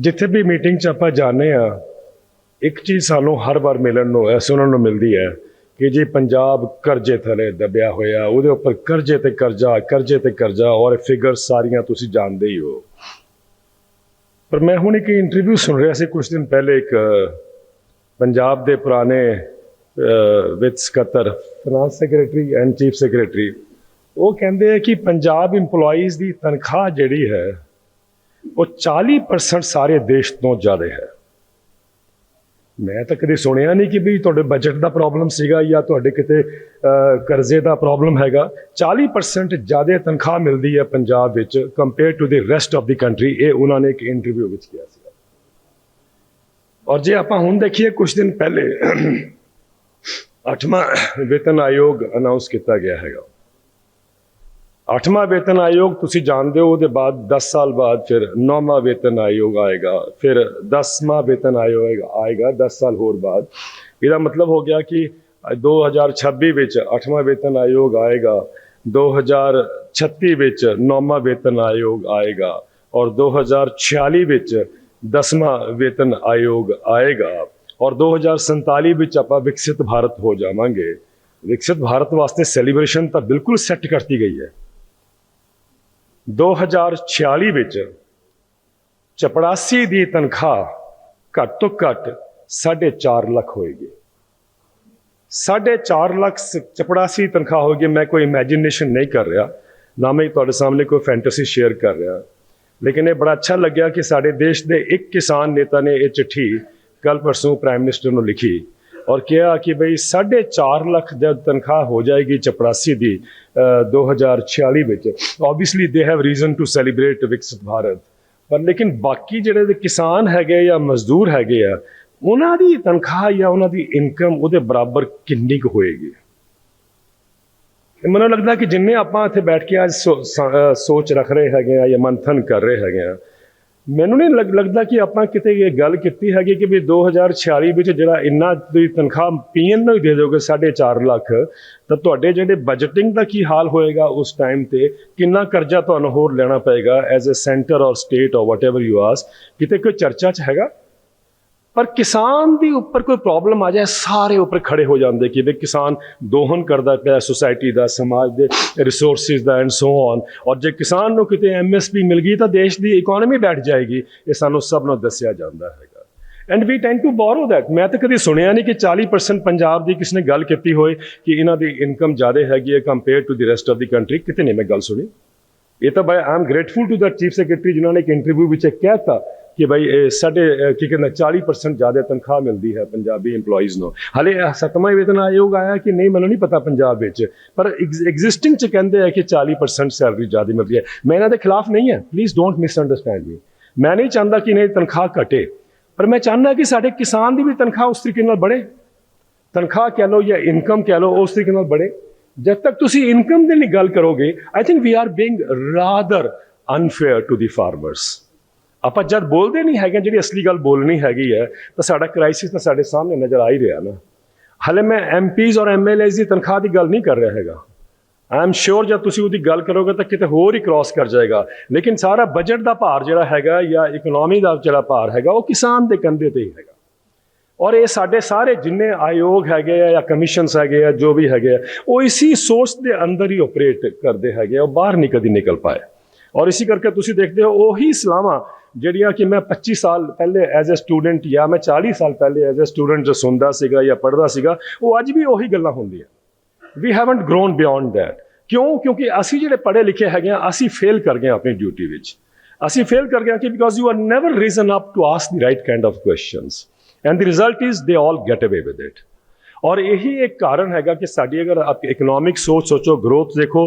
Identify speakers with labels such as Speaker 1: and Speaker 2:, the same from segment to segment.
Speaker 1: ਜਿੱਥੇ ਵੀ ਮੀਟਿੰਗ 'ਚ ਆਪਾਂ ਜਾਂਦੇ ਆ ਇੱਕ ਚੀਜ਼ ਸਾਨੂੰ ਹਰ ਵਾਰ ਮਿਲਣ ਨੂੰ ਐ ਸੁਣਨ ਨੂੰ ਮਿਲਦੀ ਹੈ ਕਿ ਜੀ ਪੰਜਾਬ ਕਰਜ਼ੇ ਥਲੇ ਦਬਿਆ ਹੋਇਆ ਉਹਦੇ ਉੱਪਰ ਕਰਜ਼ੇ ਤੇ ਕਰਜ਼ਾ ਕਰਜ਼ੇ ਤੇ ਕਰਜ਼ਾ ਔਰ ਫਿਗਰ ਸਾਰੀਆਂ ਤੁਸੀਂ ਜਾਣਦੇ ਹੀ ਹੋ। ਪਰ ਮੈਂ ਹੁਣ ਇੱਕ ਇੰਟਰਵਿਊ ਸੁਣ ਰਿਹਾ ਸੀ ਕੁਝ ਦਿਨ ਪਹਿਲੇ ਇੱਕ ਪੰਜਾਬ ਦੇ ਪੁਰਾਣੇ ਅਹ, ਵਿੱਤ ਸਕੱਤਰ finance secretary and chief secretary ਉਹ ਕਹਿੰਦੇ ਆ ਕਿ ਪੰਜਾਬ EMPLOYEES ਦੀ ਤਨਖਾਹ ਜਿਹੜੀ ਹੈ ਉਹ 40% ਸਾਰੇ ਦੇਸ਼ ਤੋਂ ਜ਼ਿਆਦਾ ਹੈ। ਮੈਂ ਤਾਂ ਕਦੇ ਸੁਣਿਆ ਨਹੀਂ ਕਿ ਵੀ ਤੁਹਾਡੇ ਬਜਟ ਦਾ ਪ੍ਰੋਬਲਮ ਸੀਗਾ ਜਾਂ ਤੁਹਾਡੇ ਕਿਤੇ ਕਰਜ਼ੇ ਦਾ ਪ੍ਰੋਬਲਮ ਹੈਗਾ। 40% ਜ਼ਿਆਦਾ ਤਨਖਾਹ ਮਿਲਦੀ ਹੈ ਪੰਜਾਬ ਵਿੱਚ compare to the rest of the country ਇਹ ਉਹਨਾਂ ਨੇ ਇੱਕ ਇੰਟਰਵਿਊ ਵਿੱਚ ਕਿਹਾ ਸੀ ਔਰ ਜੇ ਆਪਾਂ ਹੁਣ ਦੇਖੀਏ ਕੁਝ ਦਿਨ ਪਹਿਲੇ ਅੱਠਵਾਂ ਵੇਤਨ ਆਯੋਗ ਅਨਾਉਂਸ ਕੀਤਾ ਗਿਆ ਹੈਗਾ। ਅੱਠਵਾਂ ਵੇਤਨ ਆਯੋਗ ਤੁਸੀਂ ਜਾਣਦੇ ਹੋ, ਉਹਦੇ ਬਾਅਦ 10 ਸਾਲ ਬਾਅਦ ਫਿਰ ਨੌਵਾਂ ਵੇਤਨ ਆਯੋਗ ਆਏਗਾ, ਫਿਰ 10ਵਾਂ ਵੇਤਨ ਆਯੋਗ ਆਏਗਾ 10 ਸਾਲ ਹੋਰ ਬਾਅਦ। ਇਹਦਾ ਮਤਲਬ ਹੋ ਗਿਆ ਕਿ 2026 ਵਿੱਚ ਅੱਠਵਾਂ ਵੇਤਨ ਆਯੋਗ ਆਏਗਾ 2036 ਵਿੱਚ ਨੌਵਾਂ ਵੇਤਨ ਆਯੋਗ ਆਏਗਾ ਔਰ 2046 ਵਿੱਚ 10ਵਾਂ ਵੇਤਨ ਆਯੋਗ ਆਏਗਾ ਔਰ 2047 ਵਿੱਚ ਆਪਾਂ ਵਿਕਸਿਤ ਭਾਰਤ ਹੋ ਜਾਵਾਂਗੇ। ਵਿਕਸਿਤ ਭਾਰਤ ਵਾਸਤੇ ਸੈਲੀਬ੍ਰੇਸ਼ਨ ਤਾਂ ਬਿਲਕੁਲ ਸੈੱਟ ਕਰਤੀ ਗਈ ਹੈ। 2046 ਵਿੱਚ ਚਪੜਾਸੀ ਦੀ ਤਨਖਾਹ ਘੱਟ ਤੋਂ ਘੱਟ 4.5 ਲੱਖ ਹੋਏਗੀ। 4.5 ਲੱਖ ਸ- ਚਪੜਾਸੀ ਤਨਖਾਹ ਹੋਏਗੀ, ਮੈਂ ਕੋਈ ਇਮੇਜਿਨੇਸ਼ਨ ਨਹੀਂ ਕਰ ਰਿਹਾ, ਨਾ ਮੈਂ ਤੁਹਾਡੇ ਸਾਹਮਣੇ ਕੋਈ ਫੈਂਟੇਸੀ ਸ਼ੇਅਰ ਕਰ ਰਿਹਾ। ਲੇਕਿਨ ਇਹ ਬੜਾ ਅੱਛਾ ਲੱਗਿਆ ਕਿ ਸਾਡੇ ਦੇਸ਼ ਦੇ ਇੱਕ ਕਿਸਾਨ ਨੇਤਾ ਨੇ ਇਹ ਚਿੱਠੀ ਕੱਲ ਪਰਸੋਂ ਪ੍ਰਾਈਮ ਮਿਨਿਸਟਰ ਨੂੰ ਲਿਖੀ। ਔਰ ਕਿਹਾ ਕਿ ਬਈ 4.5 ਲੱਖ ਜਦ ਤਨਖਾਹ ਹੋ ਜਾਏਗੀ ਚਪੜਾਸੀ ਦੀ ਅ, 2046 ਵਿੱਚ। Obviously they have reason to celebrate ਵਿਕਸਿਤ ਭਾਰਤ ਪਰ ਲੇਕਿਨ ਬਾਕੀ ਜਿਹੜੇ ਕਿਸਾਨ ਹੈਗੇ ਜਾਂ ਮਜ਼ਦੂਰ ਹੈਗੇ ਆ ਉਹਨਾਂ ਦੀ ਤਨਖਾਹ ਜਾਂ ਉਹਨਾਂ ਦੀ ਇਨਕਮ ਉਹਦੇ ਬਰਾਬਰ ਕਿੰਨੀ ਕੁ ਹੋਏਗੀ? ਮੈਨੂੰ ਲੱਗਦਾ ਕਿ ਜਿੰਨੇ ਆਪਾਂ ਇੱਥੇ ਬੈਠ ਕੇ ਅੱਜ ਸੋ- ਸੋਚ ਰੱਖ ਰਹੇ ਹੈਗੇ ਆ ਜਾਂ ਮੰਥਨ ਕਰ ਰਹੇ ਹੈਗੇ ਆ ਮੈਨੂੰ ਨਹੀਂ ਲੱਗ- ਲੱਗਦਾ ਕਿ ਆਪਾਂ ਕਿਤੇ ਇਹ ਗੱਲ ਕੀਤੀ ਹੈਗੀ ਕਿ ਵੀ 2046 ਵਿੱਚ ਜਿਹੜਾ ਇੰਨਾ ਦੀ ਤਨਖਾਹ ਪੀਐਨ ਨੂੰ ਹੀ ਦੇ ਦੋਗੇ 4.5 ਲੱਖ, ਤਾਂ ਤੁਹਾਡੇ ਜਿਹੜੇ ਬਜਟਿੰਗ ਦਾ ਕੀ ਹਾਲ ਹੋਏਗਾ ਉਸ ਟਾਈਮ ਤੇ? ਕਿੰਨਾ ਕਰਜ਼ਾ ਤੁਹਾਨੂੰ ਹੋਰ ਲੈਣਾ ਪਏਗਾ as a centre or state or whatever you ask ਕਿਤੇ ਕੋਈ ਚਰਚਾ 'ਚ ਹੈਗਾ? ਪਰ ਕਿਸਾਨ ਦੀ ਉੱਪਰ ਕੋਈ ਪ੍ਰੋਬਲਮ ਆ ਜਾਏ, ਸਾਰੇ ਉੱਪਰ ਖੜੇ ਹੋ ਜਾਂਦੇ ਕਿ ਵੀ ਕਿਸਾਨ ਦੋਹਨ ਕਰਦਾ ਪਿਆ ਸੋਸਾਇਟੀ ਦਾ, ਸਮਾਜ ਦੇ ਰਿਸੋਰਸਿਸ ਦਾ ਐਂਡ ਸੋ ਔਨ ਔਰ ਜੇ ਕਿਸਾਨ ਨੂੰ ਕਿਤੇ ਐਮਐਸਪੀ ਮਿਲ ਗਈ ਤਾਂ ਦੇਸ਼ ਦੀ ਇਕਨੋਮੀ ਬੈਠ ਜਾਏਗੀ। ਇਹ ਸਾਨੂੰ ਸਭ ਨੂੰ ਦੱਸਿਆ ਜਾਂਦਾ ਹੈਗਾ। And we tend to borrow that ਮੈਂ ਤਾਂ ਕਦੀ ਸੁਣਿਆ ਨਹੀਂ ਕਿ 40% ਪੰਜਾਬ ਦੀ ਕਿਸ ਨੇ ਗੱਲ ਕੀਤੀ ਹੋਏ ਕਿ ਇਹਨਾਂ ਦੀ ਇਨਕਮ ਜ਼ਿਆਦਾ ਹੈਗੀ ਹੈ compare to the rest of the country ਕਿਤੇ ਨਹੀਂ ਮੈਂ ਗੱਲ ਸੁਣੀ। ਇਹ ਤਾਂ ਬਾਈ am grateful to the chief secretary ਜਿਨ੍ਹਾਂ ਨੇ ਇੱਕ ਇੰਟਰਵਿਊ ਵਿੱਚ ਇਹ ਕਹਿਤਾ ਕਿ ਭਾਈ ਸਾਡੇ ਕੀ ਕਹਿੰਦਾ 40% ਜ਼ਿਆਦਾ ਤਨਖਾਹ ਮਿਲਦੀ ਹੈ ਪੰਜਾਬੀ EMPLOYEES ਨੂੰ। ਹਾਲੇ ਇਹ ਸੱਤਵਾਂ ਵੇਤਨ ਆਯੋਗ ਆਇਆ ਕਿ ਨਹੀਂ, ਮੈਨੂੰ ਨਹੀਂ ਪਤਾ ਪੰਜਾਬ ਵਿੱਚ। ਪਰ ਐਗਜ਼ਿਸਟਿੰਗ ਚ ਕਹਿੰਦੇ ਆ ਕਿ 40% ਸੈਲਰੀ ਜ਼ਿਆਦਾ ਮਿਲਦੀ ਹੈ। ਮੈਂ ਇਹਨਾਂ ਦੇ ਖਿਲਾਫ ਨਹੀਂ ਹੈ। ਪਲੀਜ਼ ਡੋਂਟ ਮਿਸਅੰਡਰਸਟੈਂਡ ਮੀ ਮੈਂ ਨਹੀਂ ਚਾਹੁੰਦਾ ਕਿ ਨਹੀਂ ਤਨਖਾਹ ਘਟੇ। ਪਰ ਮੈਂ ਚਾਹੁੰਦਾ ਕਿ ਸਾਡੇ ਕਿਸਾਨ ਦੀ ਵੀ ਤਨਖਾਹ ਉਸ ਤਰੀਕੇ ਨਾਲ ਬੜੇ। ਤਨਖਾਹ ਕਹਿ ਲਓ ਜਾਂ ਇਨਕਮ ਕਹਿ ਲਓ, ਉਸ ਤਰੀਕੇ ਨਾਲ ਬੜੇ। ਜਦ ਤੱਕ ਤੁਸੀਂ ਇਨਕਮ ਦੇ ਲਈ ਗੱਲ ਕਰੋਗੇ I think we are being rather unfair to the farmers ਆਪਾਂ ਜਦ ਬੋਲਦੇ ਨਹੀਂ ਹੈਗੇ, ਜਿਹੜੀ ਅਸਲੀ ਗੱਲ ਬੋਲਣੀ ਹੈਗੀ ਹੈ, ਤਾਂ ਸਾਡਾ ਕ੍ਰਾਈਸਿਸ ਤਾਂ ਸਾਡੇ ਸਾਹਮਣੇ ਨਜ਼ਰ ਆ ਹੀ ਰਿਹਾ ਨਾ। ਹਲੇ ਮੈਂ ਐਮਪੀਜ਼ ਔਰ ਐਮਐਲਏਜ਼ ਦੀ ਤਨਖਾਹ ਦੀ ਗੱਲ ਨਹੀਂ ਕਰ ਰਿਹਾ ਹੈਗਾ। ਆਈ ਐਮ ਸ਼ੋਰ ਜਦ ਤੁਸੀਂ ਉਹਦੀ ਗੱਲ ਕਰੋਗੇ ਤਾਂ ਕਿਤੇ ਹੋਰ ਹੀ ਕ੍ਰਾਸ ਕਰ ਜਾਏਗਾ। ਲੇਕਿਨ ਸਾਰਾ ਬਜਟ ਦਾ ਭਾਰ ਜਿਹੜਾ ਹੈਗਾ ਜਾਂ ਇਕਨੋਮੀ ਦਾ ਜਿਹੜਾ ਭਾਰ ਹੈਗਾ, ਉਹ ਕਿਸਾਨ ਦੇ ਕੰਧੇ ਤੇ ਹੀ ਹੈਗਾ। ਔਰ ਇਹ ਸਾਡੇ ਸਾਰੇ ਜਿੰਨੇ ਆਯੋਗ ਹੈਗੇ ਆ ਜਾਂ ਕਮਿਸ਼ਨਸ ਹੈਗੇ ਆ, ਜੋ ਵੀ ਹੈਗੇ ਆ, ਉਹ ਇਸੀ ਸੋਰਸ ਦੇ ਅੰਦਰ ਹੀ ਆਪਰੇਟ ਕਰਦੇ ਹੈਗੇ ਆ, ਉਹ ਬਾਹਰ ਨਹੀਂ ਕਦੀ ਨਿਕਲ ਪਾਏ। ਔਰ ਇਸੇ ਕਰਕੇ ਤੁਸੀਂ ਦੇਖਦੇ ਹੋ, ਉਹੀ ਸਲਾਹਾਂ ਜਿਹੜੀਆਂ ਕਿ ਮੈਂ 25 ਸਾਲ ਪਹਿਲੇ ਐਜ਼ ਅ ਸਟੂਡੈਂਟ ਜਾਂ ਮੈਂ 40 ਸਾਲ ਪਹਿਲੇ ਐਜ਼ ਅ ਸਟੂਡੈਂਟ ਜੋ ਸੁਣਦਾ ਸੀਗਾ ਜਾਂ ਪੜ੍ਹਦਾ ਸੀਗਾ, ਉਹ ਅੱਜ ਵੀ ਉਹੀ ਗੱਲਾਂ ਹੁੰਦੀਆਂ। We haven't grown beyond that ਕਿਉਂ? ਕਿਉਂਕਿ ਅਸੀਂ ਜਿਹੜੇ ਪੜ੍ਹੇ ਲਿਖੇ ਹੈਗੇ ਆ ਅਸੀਂ ਫੇਲ ਕਰ ਗਏ ਹਾਂ ਆਪਣੀ ਡਿਊਟੀ ਵਿੱਚ। ਅਸੀਂ ਫੇਲ ਕਰ ਗਏ ਹਾਂ ਕਿ because you are never reason up to ask the right kind of questions and the result is they all get away with it ਔਰ ਇਹੀ ਇੱਕ ਕਾਰਨ ਹੈਗਾ ਕਿ ਸਾਡੀ ਅਗਰ ਆਪ ਇਕਨੋਮਿਕ ਸੋਚ ਸੋਚੋ ਗਰੋਥ ਦੇਖੋ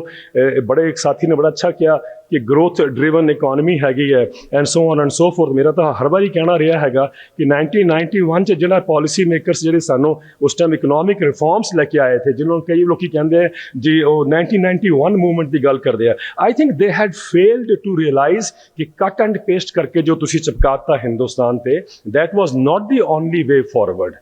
Speaker 1: ਬੜੇ ਇੱਕ ਸਾਥੀ ਨੇ ਬੜਾ ਅੱਛਾ ਕਿਹਾ ਕਿ ਗਰੋਥ ਡਰਿਵਨ ਇਕਨੋਮੀ ਹੈਗੀ ਹੈ and so on and so forth ਮੇਰਾ ਤਾਂ ਹਰ ਵਾਰੀ ਕਹਿਣਾ ਰਿਹਾ ਹੈਗਾ ਕਿ 1991 ਚ ਜਿਹੜਾ ਪਾਲਿਸੀ ਮੇਕਰਸ ਜਿਹੜੇ ਸਾਨੂੰ ਉਸ ਟਾਈਮ ਇਕਨੋਮਿਕ ਰਿਫਾਰਮਸ ਲੈ ਕੇ ਆਏ ਥੇ, ਜਿਹਨਾਂ ਨੂੰ ਕਈ ਲੋਕੀ ਕਹਿੰਦੇ ਆ, ਜੀ ਉਹ 1991 ਮੂਵਮੈਂਟ ਦੀ ਗੱਲ ਕਰਦੇ ਆ I think they had failed to realise ਕਿ ਕੱਟ ਐਂਡ ਪੇਸਟ ਕਰਕੇ ਜੋ ਤੁਸੀਂ ਚਪਕਾਤਾ ਹਿੰਦੁਸਤਾਨ ਤੇ that was not the only way forward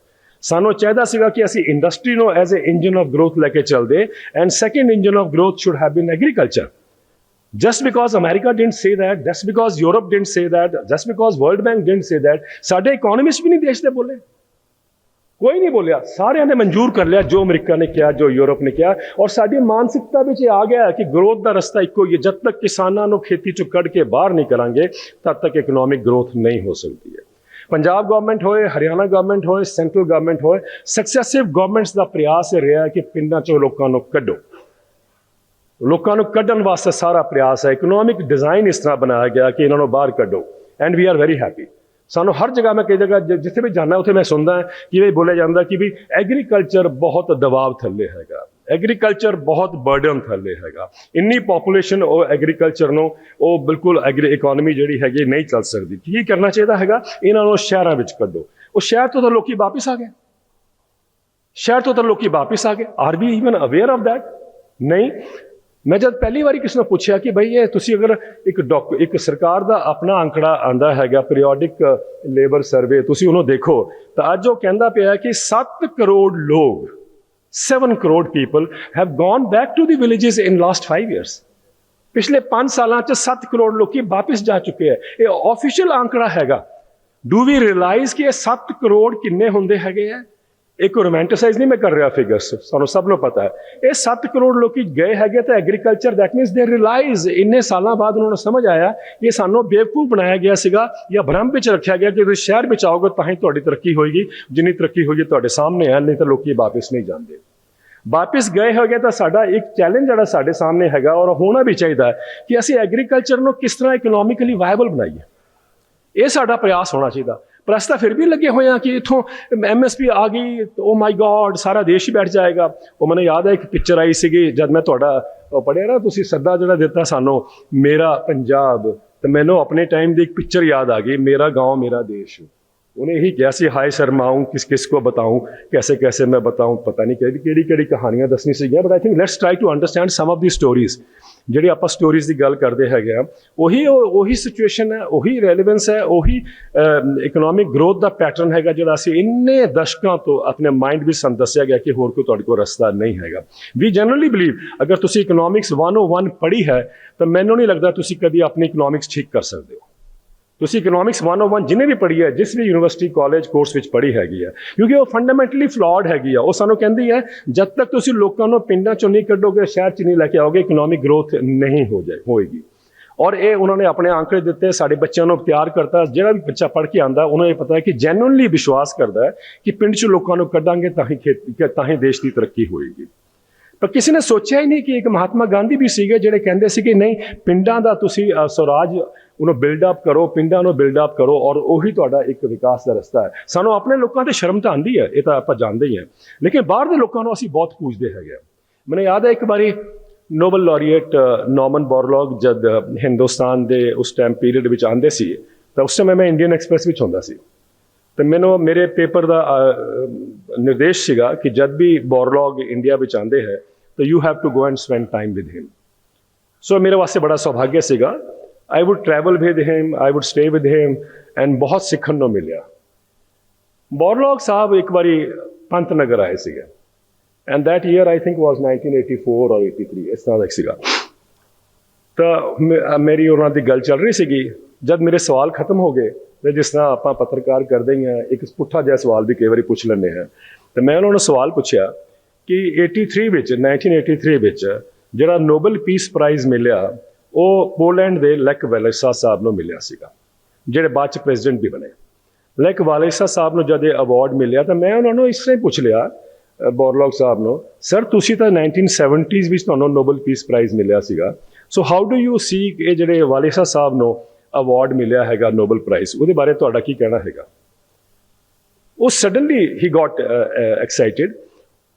Speaker 1: ਸਾਨੂੰ ਚਾਹੀਦਾ ਸੀਗਾ ਕਿ ਅਸੀਂ ਇੰਡਸਟਰੀ ਨੂੰ as a engine of growth ਲੈ ਕੇ ਚੱਲਦੇ and second engine of growth should have been agriculture just because america didn't say that, just because europe didn't say that, just because world bank didn't say that, ਸਾਡੇ economist ਵੀ ਨਹੀਂ ਦੇਸ਼ ਦੇ ਬੋਲੇ। ਕੋਈ ਨਹੀਂ ਬੋਲਿਆ। ਸਾਰਿਆਂ ਨੇ ਮਨਜ਼ੂਰ ਕਰ ਲਿਆ, ਜੋ ਅਮਰੀਕਾ ਨੇ ਕਿਹਾ, ਜੋ ਯੂਰਪ ਨੇ ਕਿਹਾ। ਔਰ ਸਾਡੀ ਮਾਨਸਿਕਤਾ ਵਿੱਚ ਇਹ ਆ ਗਿਆ ਹੈ ਕਿ ਗਰੋਥ ਦਾ ਰਸਤਾ ਇੱਕੋ ਹੀ ਹੈ। ਜਦ ਤੱਕ ਕਿਸਾਨਾਂ ਨੂੰ ਖੇਤੀ ਚੋਂ ਕੱਢ ਕੇ ਬਾਹਰ ਨਹੀਂ ਕਰਾਂਗੇ, ਤਦ ਤੱਕ ਇਕਨੋਮਿਕ ਗਰੋਥ ਨਹੀਂ ਹੋ ਸਕਦੀ ਹੈ। ਪੰਜਾਬ ਗਵਰਨਮੈਂਟ ਹੋਏ, ਹਰਿਆਣਾ ਗਵਰਨਮੈਂਟ ਹੋਏ ਸੈਂਟਰਲ ਗਵਰਨਮੈਂਟ ਹੋਏ ਸਕਸੈਸਿਵ ਗਵਰਨਮੈਂਟਸ ਦਾ ਪ੍ਰਯਾਸ ਇਹ ਰਿਹਾ ਕਿ ਪਿੰਡਾਂ ਚੋਂ ਲੋਕਾਂ ਨੂੰ ਕੱਢੋ। ਲੋਕਾਂ ਨੂੰ ਕੱਢਣ ਵਾਸਤੇ ਸਾਰਾ ਪ੍ਰਯਾਸ ਹੈ। ਇਕਨੋਮਿਕ ਡਿਜ਼ਾਈਨ ਇਸ ਤਰ੍ਹਾਂ ਬਣਾਇਆ ਗਿਆ ਕਿ ਇਹਨਾਂ ਨੂੰ ਬਾਹਰ ਕੱਢੋ। And we are very happy ਸਾਨੂੰ ਹਰ ਜਗ੍ਹਾ ਮੈਂ ਕਈ ਜਗ੍ਹਾ ਜਿੱਥੇ ਵੀ ਜਾਣਾ ਉੱਥੇ ਮੈਂ ਸੁਣਦਾ ਕਿ ਇਹ ਬੋਲਿਆ ਜਾਂਦਾ ਕਿ ਵੀ ਐਗਰੀਕਲਚਰ ਬਹੁਤ ਦਬਾਅ ਥੱਲੇ ਹੈਗਾ। ਐਗਰੀਕਲਚਰ ਬਹੁਤ ਬਰਡਨ ਥੱਲੇ ਹੈਗਾ। ਇੰਨੀ ਪੋਪੂਲੇਸ਼ਨ ਉਹ ਐਗਰੀਕਲਚਰ ਨੂੰ, ਉਹ ਬਿਲਕੁਲ ਐਗਰੀ ਇਕਨੋਮੀ ਜਿਹੜੀ ਹੈਗੀ ਨਹੀਂ ਚੱਲ ਸਕਦੀ। ਕੀ ਕਰਨਾ ਚਾਹੀਦਾ ਹੈਗਾ? ਇਹਨਾਂ ਨੂੰ ਸ਼ਹਿਰਾਂ ਵਿੱਚ ਕੱਢੋ। ਉਹ ਸ਼ਹਿਰ ਤੋਂ ਤਾਂ ਲੋਕੀ ਵਾਪਸ ਆ ਗਏ। ਸ਼ਹਿਰ ਤੋਂ ਤਾਂ ਲੋਕੀ ਵਾਪਸ ਆ ਗਏ। Are we even aware of that? ਨਹੀਂ। ਮੈਂ ਜਦ ਪਹਿਲੀ ਵਾਰੀ ਕਿਸੇ ਨੂੰ ਪੁੱਛਿਆ ਕਿ ਭਈ ਇਹ ਤੁਸੀਂ ਅਗਰ ਇੱਕ ਡਾਕ ਇੱਕ ਸਰਕਾਰ ਦਾ ਆਪਣਾ ਅੰਕੜਾ ਆਂਦਾ ਹੈਗਾ ਪੀਰੀਓਡਿਕ ਲੇਬਰ ਸਰਵੇ ਤੁਸੀਂ ਉਹਨੂੰ ਦੇਖੋ, ਤਾਂ ਅੱਜ ਉਹ ਕਹਿੰਦਾ ਪਿਆ ਕਿ 7 ਕਰੋੜ ਲੋਕ 7 crore people have gone back to the villages in last 5 years ਪਿਛਲੇ 5 ਸਾਲਾਂ ਚ 7 ਕਰੋੜ ਲੋਕੀ ਵਾਪਸ ਜਾ ਚੁੱਕੇ ਹੈ ਇਹ ਆਫੀਸ਼ੀਅਲ ਅੰਕੜਾ ਹੈਗਾ ਡੂ ਵੀ ਰਿਅਲਾਈਜ਼ ਕਿ ਇਹ 7 ਕਰੋੜ ਕਿੰਨੇ ਹੁੰਦੇ ਹੈਗੇ ਆ ਇੱਕ ਰੋਮਾਂਟਿਸਾਈਜ਼ ਨਹੀਂ ਮੈਂ ਕਰ ਰਿਹਾ ਫਿਗਰਸ ਸਾਨੂੰ ਸਭ ਨੂੰ ਪਤਾ ਹੈ। ਇਹ 7 ਕਰੋੜ ਲੋਕੀ ਗਏ ਹੈਗੇ ਤਾਂ agriculture that means the realise ਇੰਨੇ ਸਾਲਾਂ ਬਾਅਦ ਉਹਨਾਂ ਨੂੰ ਸਮਝ ਆਇਆ ਕਿ ਇਹ ਸਾਨੂੰ ਬੇਵਕੂਫ ਬਣਾਇਆ ਗਿਆ ਸੀਗਾ ਜਾਂ ਭਰਮ ਵਿੱਚ ਰੱਖਿਆ ਗਿਆ ਕਿ ਤੁਸੀਂ ਸ਼ਹਿਰ ਵਿੱਚ ਆਓਗੇ ਤਾਂ ਹੀ ਤੁਹਾਡੀ ਤਰੱਕੀ ਹੋਏਗੀ, ਜਿੰਨੀ ਤਰੱਕੀ ਹੋਈ ਤੁਹਾਡੇ ਸਾਹਮਣੇ ਹੈ, ਨਹੀਂ ਤਾਂ ਲੋਕੀ ਵਾਪਸ ਨਹੀਂ ਜਾਂਦੇ। ਵਾਪਸ ਗਏ ਹੋਗੇ ਤਾਂ ਸਾਡਾ ਇੱਕ ਚੈਲੰਜ ਜਿਹੜਾ ਸਾਡੇ ਸਾਹਮਣੇ ਹੈਗਾ ਔਰ ਹੋਣਾ ਵੀ ਚਾਹੀਦਾ ਕਿ ਅਸੀਂ ਐਗਰੀਕਲਚਰ ਨੂੰ ਕਿਸ ਤਰ੍ਹਾਂ ਇਕਨੋਮਿਕਲੀ ਵਾਇਬਲ ਬਣਾਈਏ। ਇਹ ਸਾਡਾ ਪ੍ਰਯਾਸ ਹੋਣਾ ਚਾਹੀਦਾ। ਪ੍ਰੈਸ ਤਾਂ ਫਿਰ ਵੀ ਲੱਗੇ ਹੋਏ ਆ ਕਿ ਇਥੋਂ ਐਮਐਸਪੀ ਆ ਗਈ ਓ ਮਾਈ ਗॉड ਸਾਰਾ ਦੇਸ਼ ਹੀ ਬੈਠ ਜਾਏਗਾ। ਉਹ ਮੈਨੂੰ ਯਾਦ ਹੈ ਇੱਕ ਪਿਕਚਰ ਆਈ ਸੀਗੀ, ਜਦ ਮੈਂ ਤੁਹਾਡਾ ਪੜਿਆ ਨਾ, ਤੁਸੀਂ ਸੱਦਾ ਜਿਹੜਾ ਦਿੱਤਾ ਸਾਨੂੰ, ਮੇਰਾ ਪੰਜਾਬ, ਤੇ ਮੈਨੂੰ ਆਪਣੇ ਟਾਈਮ ਦੀ ਇੱਕ ਪਿਕਚਰ ਯਾਦ ਆ ਗਈ, ਮੇਰਾ ਗਾਂव ਮੇਰਾ ਦੇਸ਼। ਉਹਨੇ ਇਹੀ ਕਿਹਾ ਸੀ, ਹਾਏ ਸ਼ਰਮਾਉਂ ਕਿਸ ਕਿਸ ਕੋ ਬਤਾਉਂ ਕੈਸੇ ਕੈਸੇ ਮੈਂ ਬਤਾਉਂ ਪਤਾ ਨਹੀਂ ਕਿਹੜੀ ਕਿਹੜੀ ਕਹਾਣੀਆਂ ਦੱਸਣੀ ਸੀਗੀਆਂ but I think let's try to understand some of the stories ਜਿਹੜੀ ਆਪਾਂ ਸਟੋਰੀਜ਼ ਦੀ ਗੱਲ ਕਰਦੇ ਹੈਗੇ ਆ, ਉਹੀ ਉਹ- ਉਹੀ ਸਿਚੁਏਸ਼ਨ ਹੈ, ਉਹੀ ਰੈਲੇਵੈਂਸ ਹੈ, ਉਹੀ ਇਕਨੋਮਿਕ ਗਰੋਥ ਦਾ ਪੈਟਰਨ ਹੈਗਾ ਜਿਹੜਾ ਅਸੀਂ ਇੰਨੇ ਦਸ਼ਕਾਂ ਤੋਂ ਆਪਣੇ ਮਾਈਂਡ ਵਿੱਚ ਸਾਨੂੰ ਦੱਸਿਆ ਗਿਆ ਕਿ ਹੋਰ ਕੋਈ ਤੁਹਾਡੇ ਕੋਲ ਰਸਤਾ ਨਹੀਂ ਹੈਗਾ। ਵੀ ਜਨਰਲੀ ਬਲੀਵ ਅਗਰ ਤੁਸੀਂ ਇਕਨੋਮਿਕਸ 101 ਪੜ੍ਹੀ ਹੈ, ਤਾਂ ਮੈਨੂੰ ਨਹੀਂ ਲੱਗਦਾ ਤੁਸੀਂ ਕਦੀ ਆਪਣੀ ਇਕਨੋਮਿਕਸ ਠੀਕ ਕਰ ਸਕਦੇ ਹੋ। ਤੁਸੀਂ ਇਕਨੋਮਿਕਸ 101 ਜਿਹਨੇ ਵੀ ਪੜ੍ਹੀ ਹੈ, ਜਿਸ ਵੀ ਯੂਨੀਵਰਸਿਟੀ ਕਾਲਜ ਕੋਰਸ ਵਿੱਚ ਪੜ੍ਹੀ ਹੈਗੀ ਹੈ, ਕਿਉਂਕਿ ਉਹ ਫੰਡਾਮੈਂਟਲੀ ਫਲॉड ਹੈਗੀ ਆ ਉਹ ਸਾਨੂੰ ਕਹਿੰਦੀ ਹੈ, ਜਦ ਤੱਕ ਤੁਸੀਂ ਲੋਕਾਂ ਨੂੰ ਪਿੰਡਾਂ ਚੋਂ ਨਹੀਂ ਕੱਢੋਗੇ, ਸ਼ਹਿਰ 'ਚ ਨਹੀਂ ਲੈ ਕੇ ਆਓਗੇ ਇਕਨੋਮਿਕ ਗਰੋਥ ਨਹੀਂ ਹੋ ਜਾਏ, ਹੋਏਗੀ। ਔਰ ਇਹ ਉਹਨਾਂ ਨੇ ਆਪਣੇ ਆંકੜੇ ਦਿੱਤੇ, ਸਾਡੇ ਬੱਚਿਆਂ ਨੂੰ ਤਿਆਰ ਕਰਤਾ, ਜਿਹੜਾ ਵੀ ਬੱਚਾ ਪੜ੍ਹ ਕੇ ਆਂਦਾ, ਉਹਨੂੰ ਇਹ ਪਤਾ ਹੈ ਕਿ ਜੈਨੂਇਨਲੀ ਵਿਸ਼ਵਾਸ ਕਰਦਾ ਹੈ ਕਿ ਪਿੰਡ 'ਚ ਲੋਕਾਂ ਨੂੰ ਕੱਢਾਂਗੇ, ਤਾਂ ਹੀ ਖੇਤੀ ਤਾਂ ਹੀ ਦੇਸ਼ ਦੀ ਤਰੱਕੀ ਹੋਏਗੀ। ਪਰ ਕਿਸੇ ਨੇ ਸੋਚਿਆ ਹੀ ਨਹੀਂ ਕਿ ਇੱਕ ਮਹਾਤਮਾ ਗਾਂਧੀ ਵੀ ਸੀਗੇ ਜਿਹੜੇ ਕਹਿੰਦੇ ਸੀ ਕਿ ਨਹੀਂ, ਪਿੰਡਾਂ ਦਾ ਤੁਸੀਂ ਸਵਰਾਜ ਉਹਨੂੰ ਬਿਲਡ ਅਪ ਕਰੋ, ਪਿੰਡਾਂ ਨੂੰ ਬਿਲਡ ਅਪ ਕਰੋ ਔਰ ਉਹੀ ਤੁਹਾਡਾ ਇੱਕ ਵਿਕਾਸ ਦਾ ਰਸਤਾ ਹੈ। ਸਾਨੂੰ ਆਪਣੇ ਲੋਕਾਂ ਤੇ ਸ਼ਰਮ ਤਾਂ ਆਂਦੀ ਹੈ, ਇਹ ਤਾਂ ਆਪਾਂ ਜਾਣਦੇ ਹੀ ਹਾਂ। ਲੇਕਿਨ ਬਾਹਰ ਦੇ ਲੋਕਾਂ ਨੂੰ ਅਸੀਂ ਬਹੁਤ ਪੂਜਦੇ ਹੈਗੇ ਹਾਂ। ਮੈਨੂੰ ਯਾਦ ਹੈ ਇੱਕ ਵਾਰੀ ਨੋਬਲ ਲਾਰੀਏਟ ਨੋਮਨ ਬੋਰਲੌਗ ਜਦ ਹਿੰਦੁਸਤਾਨ ਦੇ ਉਸ ਟਾਈਮ ਪੀਰੀਅਡ ਵਿੱਚ ਆਂਦੇ ਸੀ, ਤਾਂ ਉਸ ਸਮੇਂ ਮੈਂ ਇੰਡੀਅਨ ਐਕਸਪ੍ਰੈਸ ਵਿੱਚ ਹੁੰਦਾ ਸੀ। ਤੇ ਮੈਨੂੰ ਮੇਰੇ ਪੇਪਰ ਦਾ ਨਿਰਦੇਸ਼ ਸੀਗਾ ਕਿ ਜਦ ਵੀ ਬੋਰਲੌਗ ਇੰਡੀਆ ਵਿੱਚ ਆਂਦੇ ਹੈ, ਤਾਂ you have to go and spend time with him so ਮੇਰੇ ਵਾਸਤੇ ਬੜਾ ਸੁਭਾਗਿਆ ਸੀਗਾ। I would travel with him I would stay with him and ਬਹੁਤ ਸਿੱਖਣ ਨੂੰ ਮਿਲਿਆ। ਬੋਰਲੌਗ ਸਾਹਿਬ ਇੱਕ ਵਾਰੀ ਪੰਤ ਨਗਰ ਆਏ ਸੀਗੇ। And that year, i think was 1984 or 83 ਇਸ ਤਰ੍ਹਾਂ ਦਾ ਸੀਗਾ। ਤਾਂ ਮੇਰੀ ਉਹਨਾਂ ਦੀ ਗੱਲ ਚੱਲ ਰਹੀ ਸੀਗੀ। ਜਦ ਮੇਰੇ ਸਵਾਲ ਖਤਮ ਹੋ ਗਏ ਤੇ ਜਿਸ ਤਰ੍ਹਾਂ ਆਪਾਂ ਪੱਤਰਕਾਰ ਕਰਦੇ ਹੀ ਆ ਇੱਕ ਪੁੱਠਾ ਜਿਹਾ ਸਵਾਲ ਵੀ ਕਈ ਵਾਰੀ ਪੁੱਛ ਲੈਂਦੇ ਹਾਂ। ਤੇ ਮੈਂ ਉਹਨਾਂ ਨੂੰ ਸਵਾਲ ਪੁੱਛਿਆ ਕਿ 83 ਵਿੱਚ 1983 ਵਿੱਚ ਜਿਹੜਾ ਨੋਬਲ ਪੀਸ ਪ੍ਰਾਈਜ਼ ਮਿਲਿਆ ਉਹ ਪੋਲੈਂਡ ਦੇ ਲੈਕ ਵੈਲੇਸਾ ਸਾਹਿਬ ਨੂੰ ਮਿਲਿਆ ਸੀਗਾ ਜਿਹੜੇ ਬਾਅਦ ਚ ਪ੍ਰੈਜ਼ੀਡੈਂਟ ਵੀ ਬਣੇ। ਲੈਕ ਵਾਲੇਸਾ ਸਾਹਿਬ ਨੂੰ ਜਦ ਇਹ ਅਵਾਰਡ ਮਿਲਿਆ ਤਾਂ ਮੈਂ ਉਹਨਾਂ ਨੂੰ ਇਸ ਤਰ੍ਹਾਂ ਹੀ ਪੁੱਛ ਲਿਆ ਅ, ਬੋਰਲੌਗ ਸਾਹਿਬ ਨੂੰ ਸਰ ਤੁਸੀਂ ਤਾਂ 1970s ਵਿੱਚ ਤੁਹਾਨੂੰ ਨੋਬਲ ਪੀਸ ਪ੍ਰਾਈਜ਼ ਮਿਲਿਆ ਸੀਗਾ so how do you see ਇਹ ਜਿਹੜੇ ਵਾਲੇਸਾ ਸਾਹਿਬ ਨੂੰ ਅਵਾਰਡ ਮਿਲਿਆ ਹੈਗਾ ਨੋਬਲ ਪ੍ਰਾਈਜ਼ ਉਹਦੇ ਬਾਰੇ ਤੁਹਾਡਾ ਕੀ ਕਹਿਣਾ ਹੈਗਾ? ਉਹ ਸਡਨਲੀ ਹੀ ਗਾਟ ਐਕਸਾਈਟਿਡ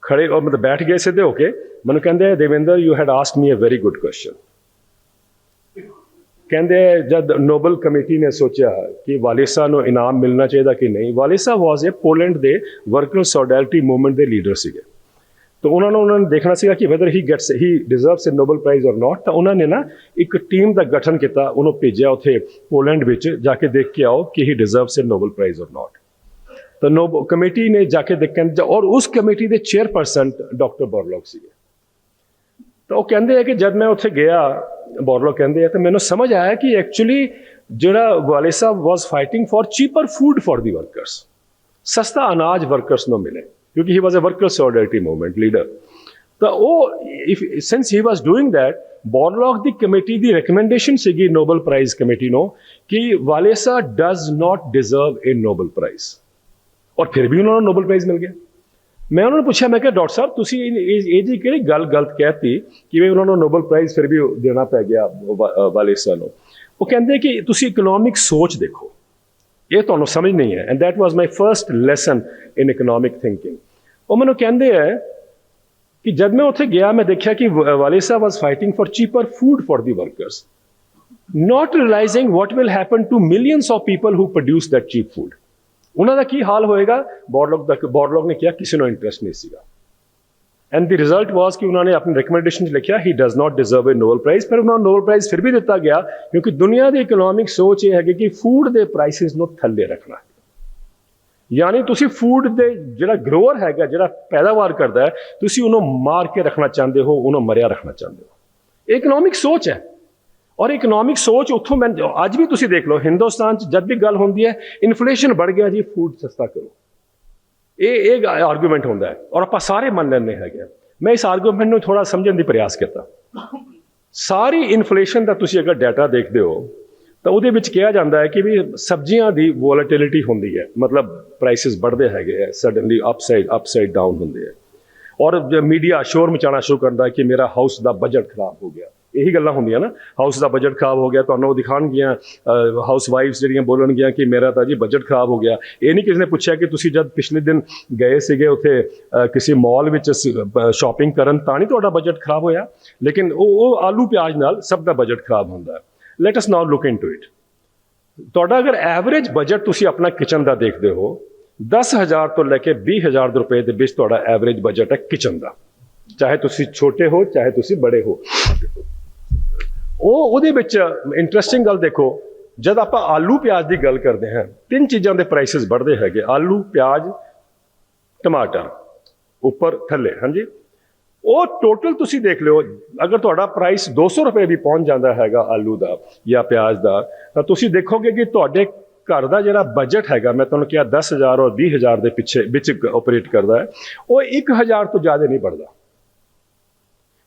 Speaker 1: ਖੜੇ, ਉਹ ਮਤਲਬ ਬੈਠ ਗਏ ਸਿੱਧੇ ਹੋ ਕੇ। ਮੈਨੂੰ ਕਹਿੰਦੇ, Devinder you had asked me a very good question ਕਹਿੰਦੇ, ਜਦ ਨੋਬਲ ਕਮੇਟੀ ਨੇ ਸੋਚਿਆ ਕਿ ਵਾਲਿਸਾ ਨੂੰ ਇਨਾਮ ਮਿਲਣਾ ਚਾਹੀਦਾ ਕਿ ਨਹੀਂ, ਵਾਲੇਸਾ ਵਾਸ ਇਹ ਪੋਲੈਂਡ ਦੇ ਵਰਕਰ ਸੋਲਿਡੈਰਿਟੀ ਮੂਵਮੈਂਟ ਦੇ ਲੀਡਰ ਸੀਗੇ। ਤਾਂ ਉਹਨਾਂ ਨੂੰ ਉਹਨਾਂ ਨੇ ਦੇਖਣਾ ਸੀਗਾ ਕਿ whether he gets he deserves a Nobel prize or not ਤਾਂ ਉਹਨਾਂ ਨੇ ਨਾ ਇੱਕ ਟੀਮ ਦਾ ਗਠਨ ਕੀਤਾ, ਉਹਨੂੰ ਭੇਜਿਆ ਉੱਥੇ ਪੋਲੈਂਡ ਵਿੱਚ, ਜਾ ਕੇ ਦੇਖ ਕੇ ਆਓ ਕਿ he deserves a Nobel prize or not ਤਾਂ ਨੋਬ ਕਮੇਟੀ ਨੇ ਜਾ ਕੇ ਦੇਖਣ ਔਰ ਉਸ ਕਮੇਟੀ ਦੇ ਚੇਅਰਪਰਸਨ ਡਾਕਟਰ ਬੋਰਲੋਕ ਸੀਗੇ। ਤਾਂ ਉਹ ਕਹਿੰਦੇ ਆ ਕਿ ਜਦ ਮੈਂ ਉੱਥੇ ਗਿਆ ਬੋਰਲੋਕ ਕਹਿੰਦੇ ਆ, ਤਾਂ ਮੈਨੂੰ ਸਮਝ ਆਇਆ ਕਿ ਐਕਚੁਅਲੀ ਜਿਹੜਾ ਵਾਲੇ ਸਾਹਿਬ was fighting for cheaper food for the workers ਸਸਤਾ ਅਨਾਜ ਵਰਕਰਸ ਨੂੰ ਮਿਲੇ। ਕਿਉਂਕਿ he was a worker solidarity movement leader ਤਾਂ ਉਹ if since he was doing that Borlaug the committee ਦੀ ਰეკਮੈਂਡੇਸ਼ਨ ਸੀਗੀ ਨੋਬਲ ਪ੍ਰਾਈਜ਼ ਕਮੇਟੀ ਨੂੰ ਕਿ ਵਾਲੇਸਾ does not deserve a Nobel prize ਔਰ ਫਿਰ ਵੀ ਉਹਨਾਂ ਨੂੰ ਨੋਬਲ ਪ੍ਰਾਈਜ਼ ਮਿਲ ਗਿਆ ਮੈਂ ਉਹਨਾਂ ਨੂੰ ਪੁੱਛਿਆ ਮੈਂ ਕਿਹਾ ਡਾਕਟਰ ਸਾਹਿਬ ਤੁਸੀਂ ਇਹ ਇਹ- ਇਹ ਜੀ ਕਿਹੜੀ ਗੱਲ ਗਲਤ ਕਹਿਤੀ ਵੀ ਉਹਨਾਂ ਨੂੰ ਨੋਬਲ ਪ੍ਰਾਈਜ਼ ਫਿਰ ਵੀ ਦੇਣਾ ਪੈ ਗਿਆ ਵਾਲੇਸਾ ਨੂੰ ਉਹ ਕਹਿੰਦੇ ਕਿ ਤੁਸੀਂ ਇਕਨੋਮਿਕ ਸੋਚ ਦੇਖੋ ਇਹ ਤੁਹਾਨੂੰ ਸਮਝ ਨਹੀਂ ਹੈ and that was my first lesson in economic thinking ਉਹ ਮੈਨੂੰ ਕਹਿੰਦੇ ਹੈ ਕਿ ਜਦ ਮੈਂ ਉੱਥੇ ਗਿਆ ਮੈਂ ਦੇਖਿਆ ਕਿ Walesa was fighting for cheaper food for the workers not realizing what will happen to millions of people who produce that cheap food. ਉਹਨਾਂ ਦਾ ਕੀ ਹਾਲ ਹੋਏਗਾ ਬੋਰਲੌਗ ਦਾ ਬੋਰਲੌਗ ਨੇ ਕਿਹਾ ਕਿਸੇ ਨੂੰ ਇੰਟਰਸਟ ਨਹੀਂ ਸੀਗਾ ਐਂਡ ਦੀ ਰਿਜ਼ਲਟ ਵਾਸ ਕਿ ਉਹਨਾਂ ਨੇ ਆਪਣੀ ਰეკਮੈਂਡੇਸ਼ਨ 'ਚ ਲਿਖਿਆ he does not deserve a Nobel prize ਪਰ ਉਹਨਾਂ ਨੂੰ ਨੋਬਲ ਪ੍ਰਾਈਜ਼ ਫਿਰ ਵੀ ਦਿੱਤਾ ਗਿਆ ਕਿਉਂਕਿ ਦੁਨੀਆ ਦੀ ਇਕਨੋਮਿਕ ਸੋਚ ਇਹ ਹੈਗੀ ਕਿ ਫੂਡ ਦੇ ਪ੍ਰਾਈਸਿਸ ਨੂੰ ਥੱਲੇ ਰੱਖਣਾ ਯਾਨੀ ਤੁਸੀਂ ਫੂਡ ਦੇ ਜਿਹੜਾ ਗਰੋਅਰ ਹੈਗਾ ਜਿਹੜਾ ਪੈਦਾਵਾਰ ਕਰਦਾ ਹੈ ਤੁਸੀਂ ਉਹਨੂੰ ਮਾਰ ਕੇ ਰੱਖਣਾ ਚਾਹੁੰਦੇ ਹੋ ਉਹਨੂੰ ਮਰਿਆ ਰੱਖਣਾ ਚਾਹੁੰਦੇ ਹੋ ਇਹ ਇਕਨੋਮਿਕ ਸੋਚ ਹੈ ਔਰ ਇਕਨੋਮਿਕ ਸੋਚ ਉੱਥੋਂ ਮੈਂ ਅੱਜ ਵੀ ਤੁਸੀਂ ਦੇਖ ਲਓ ਹਿੰਦੁਸਤਾਨ 'ਚ ਜਦ ਵੀ ਗੱਲ ਹੁੰਦੀ ਹੈ ਇਨਫਲੇਸ਼ਨ ਵੱਧ ਗਿਆ ਜੀ ਫੂਡ ਸਸਤਾ ਕਰੋ ਇਹ ਇਹ ਆਰਗੂਮੈਂਟ ਹੁੰਦਾ ਹੈ ਔਰ ਆਪਾਂ ਸਾਰੇ ਮੰਨ ਲੈਂਦੇ ਹੈਗੇ ਆ। ਮੈਂ ਇਸ ਆਰਗੂਮੈਂਟ ਨੂੰ ਥੋੜਾ ਸਮਝਣ ਦੀ ਪ੍ਰਯਾਸ ਕੀਤਾ। ਸਾਰੀ ਇਨਫਲੇਸ਼ਨ ਦਾ ਤੁਸੀਂ ਅਗਰ ਡਾਟਾ ਦੇਖਦੇ ਹੋ, ਤਾਂ ਉਹਦੇ ਵਿੱਚ ਕਿਹਾ ਜਾਂਦਾ ਹੈ ਕਿ ਵੀ ਸਬਜ਼ੀਆਂ ਦੀ ਵੋਲੈਟਿਲਿਟੀ ਹੁੰਦੀ ਹੈ। ਮਤਲਬ ਪ੍ਰਾਈਸਿਸ ਵੱਧਦੇ ਹੈਗੇ ਆ ਸਡਨਲੀ ਅਪਸਾਈਡ ਅਪਸਾਈਡ ਡਾਊਨ ਹੁੰਦੇ ਆ ਔਰ ਮੀਡੀਆ ਸ਼ੋਰ ਮਚਾਣਾ ਸ਼ੁਰੂ ਕਰਦਾ ਕਿ ਮੇਰਾ ਹਾਊਸ ਦਾ ਬਜਟ ਖਰਾਬ ਹੋ ਗਿਆ। ਇਹੀ ਗੱਲਾਂ ਹੁੰਦੀਆਂ ਨਾ। ਹਾਊਸ ਦਾ ਬਜਟ ਖਰਾਬ ਹੋ ਗਿਆ, ਤੁਹਾਨੂੰ ਉਹ ਦਿਖਾਣਗੀਆਂ ਹਾਊਸ ਵਾਈਫਸ ਜਿਹੜੀਆਂ ਬੋਲਣਗੀਆਂ ਕਿ ਮੇਰਾ ਤਾਂ ਜੀ ਬਜਟ ਖਰਾਬ ਹੋ ਗਿਆ। ਇਹ ਨਹੀਂ ਕਿਸੇ ਨੇ ਪੁੱਛਿਆ ਕਿ ਤੁਸੀਂ ਜਦ ਪਿਛਲੇ ਦਿਨ ਗਏ ਸੀਗੇ ਉੱਥੇ ਕਿਸੇ ਮਾਲ ਵਿੱਚ ਸ਼ਾਪਿੰਗ ਕਰਨ, ਤਾਂ ਨਹੀਂ ਤੁਹਾਡਾ ਬਜਟ ਖਰਾਬ ਹੋਇਆ? ਲੇਕਿਨ ਉਹ ਉਹ ਆਲੂ ਪਿਆਜ਼ ਨਾਲ ਸਭ ਦਾ ਬਜਟ ਖਰਾਬ ਹੁੰਦਾ। ਹੈ let us now look into it ਤੁਹਾਡਾ ਅਗਰ ਐਵਰੇਜ ਬਜਟ ਤੁਸੀਂ ਆਪਣਾ ਕਿਚਨ ਦਾ ਦੇਖਦੇ ਹੋ 10000 ਤੋਂ ਲੈ ਕੇ 20000 ਰੁਪਏ ਦੇ ਵਿੱਚ ਤੁਹਾਡਾ ਐਵਰੇਜ ਬਜਟ ਹੈ ਕਿਚਨ ਦਾ। ਚਾਹੇ ਤੁਸੀਂ ਛੋਟੇ ਹੋ, ਚਾਹੇ ਤੁਸੀਂ ਬੜੇ ਹੋ। ਉਹ ਉਹਦੇ ਵਿੱਚ ਇੰਟਰਸਟਿੰਗ ਗੱਲ ਦੇਖੋ, ਜਦ ਆਪਾਂ ਆਲੂ ਪਿਆਜ਼ ਦੀ ਗੱਲ ਕਰਦੇ ਹਾਂ, ਤਿੰਨ ਚੀਜ਼ਾਂ ਦੇ ਪ੍ਰਾਈਸਸ ਵੱਧਦੇ ਹੈਗੇ, ਆਲੂ, ਪਿਆਜ਼, ਟਮਾਟਰ, ਉੱਪਰ, ਥੱਲੇ, ਹਾਂਜੀ? ਉਹ ਟੋਟਲ ਤੁਸੀਂ ਦੇਖ ਲਿਓ, ਅਗਰ ਤੁਹਾਡਾ ਪ੍ਰਾਈਸ 200 ਰੁਪਏ ਵੀ ਪਹੁੰਚ ਜਾਂਦਾ ਹੈਗਾ ਆਲੂ ਦਾ ਜਾਂ ਪਿਆਜ਼ ਦਾ, ਤਾਂ ਤੁਸੀਂ ਦੇਖੋਗੇ ਕਿ ਤੁਹਾਡੇ ਘਰ ਦਾ ਜਿਹੜਾ ਬਜਟ ਹੈਗਾ, ਮੈਂ ਤੁਹਾਨੂੰ ਕਿਹਾ 10000 ਔਰ 20000 ਦੇ ਪਿੱਛੇ ਵਿੱਚ ਆਪਰੇਟ ਕਰਦਾ ਹੈ, ਉਹ 1000 ਤੋਂ ਜ਼ਿਆਦਾ ਨਹੀਂ ਵੱਧਦਾ।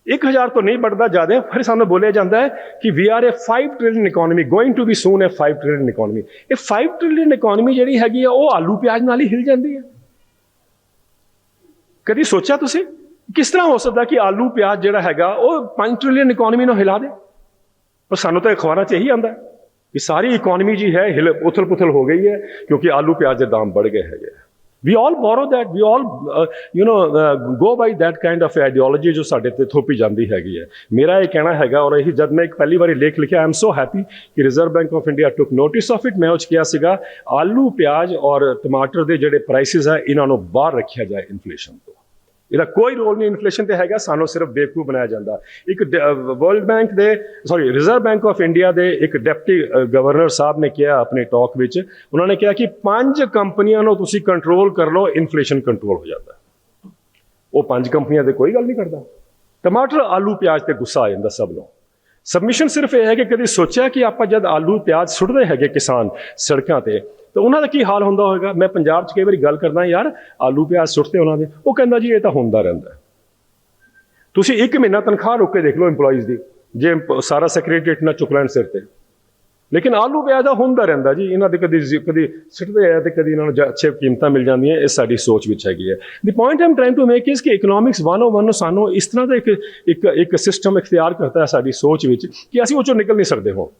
Speaker 1: 1000 ਤੋਂ ਨਹੀਂ ਵੱਧਦਾ, ਜ਼ਿਆਦਾ, ਫਿਰ ਸਾਨੂੰ ਬੋਲਿਆ ਜਾਂਦਾ ਹੈ ਕਿ we are a 5 trillion economy going to be soon a 5 trillion economy ਇਹ 5 ਟ੍ਰਿਲੀਅਨ ਇਕਨੋਮੀ ਜਿਹੜੀ ਹੈਗੀ ਆ, ਉਹ ਆਲੂ ਪਿਆਜ਼ ਨਾਲ ਹੀ ਹਿਲ ਜਾਂਦੀ ਹੈ। ਕਦੀ ਸੋਚਿਆ ਤੁਸੀਂ? ਕਿਸ ਤਰ੍ਹਾਂ ਹੋ ਸਕਦਾ ਕਿ ਆਲੂ ਪਿਆਜ਼ ਜਿਹੜਾ ਹੈਗਾ, ਉਹ 5 ਟ੍ਰਿਲੀਅਨ ਇਕਨੋਮੀ ਨੂੰ ਹਿਲਾ ਦੇ? ਪਰ ਸਾਨੂੰ ਤਾਂ ਅਖਬਾਰਾਂ 'ਚ ਇਹੀ ਆਂਦਾ ਕਿ ਸਾਰੀ ਇਕਨੋਮੀ ਜੀ ਹੈ ਹਿਲ ਉਥਲ ਪੁਥਲ ਹੋ ਗਈ ਹੈ, ਕਿਉਂਕਿ ਆਲੂ ਪਿਆਜ਼ ਦੇ ਦਾਮ ਵੱਧ ਗਏ ਹੈਗੇ we all borrow that we all you know go by that kind of ideology ਜੋ ਸਾਡੇ ਤੇ ਥੋਪੀ ਜਾਂਦੀ ਹੈਗੀ ਹੈ। ਮੇਰਾ ਇਹ ਕਹਿਣਾ ਹੈਗਾ ਔਰ ਇਹੀ ਜਦ ਮੈਂ ਇੱਕ ਪਹਿਲੀ ਵਾਰੀ ਲੇਖ ਲਿਖਿਆ ਆਈ ਐਮ ਸੋ ਹੈਪੀ ਕਿ reserve bank of India took notice of it ਮੈਂ ਉਹ 'ਚ ਕਿਹਾ ਸੀਗਾ, ਆਲੂ, ਪਿਆਜ਼ ਔਰ ਟਮਾਟਰ ਦੇ ਜਿਹੜੇ ਪ੍ਰਾਈਸਿਸ ਹੈ ਇਹਨਾਂ ਨੂੰ ਬਾਹਰ ਰੱਖਿਆ ਜਾਏ ਇਨਫਲੇਸ਼ਨ ਤੋਂ। ਇਹਦਾ ਕੋਈ ਰੋਲ ਨਹੀਂ ਇਨਫਲੇਸ਼ਨ ਤੇ ਹੈਗਾ, ਸਾਨੂੰ ਸਿਰਫ ਬੇਵਕੂਫ ਬਣਾਇਆ ਜਾਂਦਾ। ਇੱਕ ਵਰਲਡ ਬੈਂਕ ਦੇ sorry reserve bank of India ਦੇ ਇੱਕ ਡਿਪਟੀ ਗਵਰਨਰ ਸਾਹਿਬ ਨੇ ਕਿਹਾ ਆਪਣੇ ਟਾਕ ਵਿੱਚ। ਉਹਨਾਂ ਨੇ ਕਿਹਾ ਕਿ ਪੰਜ ਕੰਪਨੀਆਂ ਨੂੰ ਤੁਸੀਂ ਕੰਟਰੋਲ ਕਰ ਲਓ ਇਨਫਲੇਸ਼ਨ ਕੰਟਰੋਲ ਹੋ ਜਾਂਦਾ। ਉਹ ਪੰਜ ਕੰਪਨੀਆਂ ਤੇ ਕੋਈ ਗੱਲ ਨਹੀਂ ਕਰਦਾ। ਟਮਾਟਰ, ਆਲੂ, ਪਿਆਜ਼ ਤੇ ਗੁੱਸਾ ਆ ਜਾਂਦਾ ਸਭ ਨੂੰ। ਸਬਮਿਸ਼ਨ ਸਿਰਫ ਇਹ ਹੈ ਕਿ ਕਦੀ ਸੋਚਿਆ ਕਿ ਆਪਾਂ ਜਦ ਆਲੂ, ਪਿਆਜ਼ ਸੁੱਟਦੇ ਹੈਗੇ ਕਿਸਾਨ ਸੜਕਾਂ ਤੇ ਤਾਂ ਉਹਨਾਂ ਦਾ ਕੀ ਹਾਲ ਹੁੰਦਾ ਹੋਵੇਗਾ ਮੈਂ ਪੰਜਾਬ 'ਚ ਕਈ ਵਾਰੀ ਗੱਲ ਕਰਦਾ ਯਾਰ, ਆਲੂ, ਪਿਆਜ਼ ਸੁੱਟਦੇ ਉਹਨਾਂ ਦੇ। ਉਹ ਕਹਿੰਦਾ ਜੀ, ਇਹ ਤਾਂ ਹੁੰਦਾ ਰਹਿੰਦਾ ਤੁਸੀਂ ਇੱਕ ਮਹੀਨਾ ਤਨਖਾਹ ਰੁੱਕ ਕੇ ਦੇਖ ਲਓ EMPLOYEES ਦੀ, ਜੇ ਸਾਰਾ ਸੈਕਟਰੀਏਟ ਨਾ ਚੁੱਕ ਲੈਣ ਸਿਰ ਤੇ। ਲੇਕਿਨ ਆਲੂ, ਪਿਆਜ਼ ਦਾ ਹੁੰਦਾ ਰਹਿੰਦਾ ਜੀ। ਇਹਨਾਂ ਦੇ ਕਦੀ ਕਦੀ ਸਿੱਟਦੇ ਆ ਤੇ ਕਦੀ ਇਹਨਾਂ ਨੂੰ ਅੱਛੇ ਕੀਮਤਾਂ ਮਿਲ ਜਾਂਦੀਆਂ, ਇਹ ਸਾਡੀ ਸੋਚ ਵਿੱਚ ਹੈਗੀ ਹੈ। The point am trying to make is ਕਿ ਇਕਨੋਮਿਕਸ 101 ਨੂੰ ਸਾਨੂੰ ਇਸ ਤਰ੍ਹਾਂ ਦਾ ਇੱਕ ਇੱਕ ਇੱਕ ਸਿਸਟਮ ਇਖਤਿਆਰ ਕਰਤਾ ਹੈ ਸਾਡੀ ਸੋਚ ਵਿੱਚ ਕਿ ਅਸੀਂ ਉਹ ਚੋਂ ਨਿਕਲ ਨਹੀਂ ਸਕਦੇ ਹੋ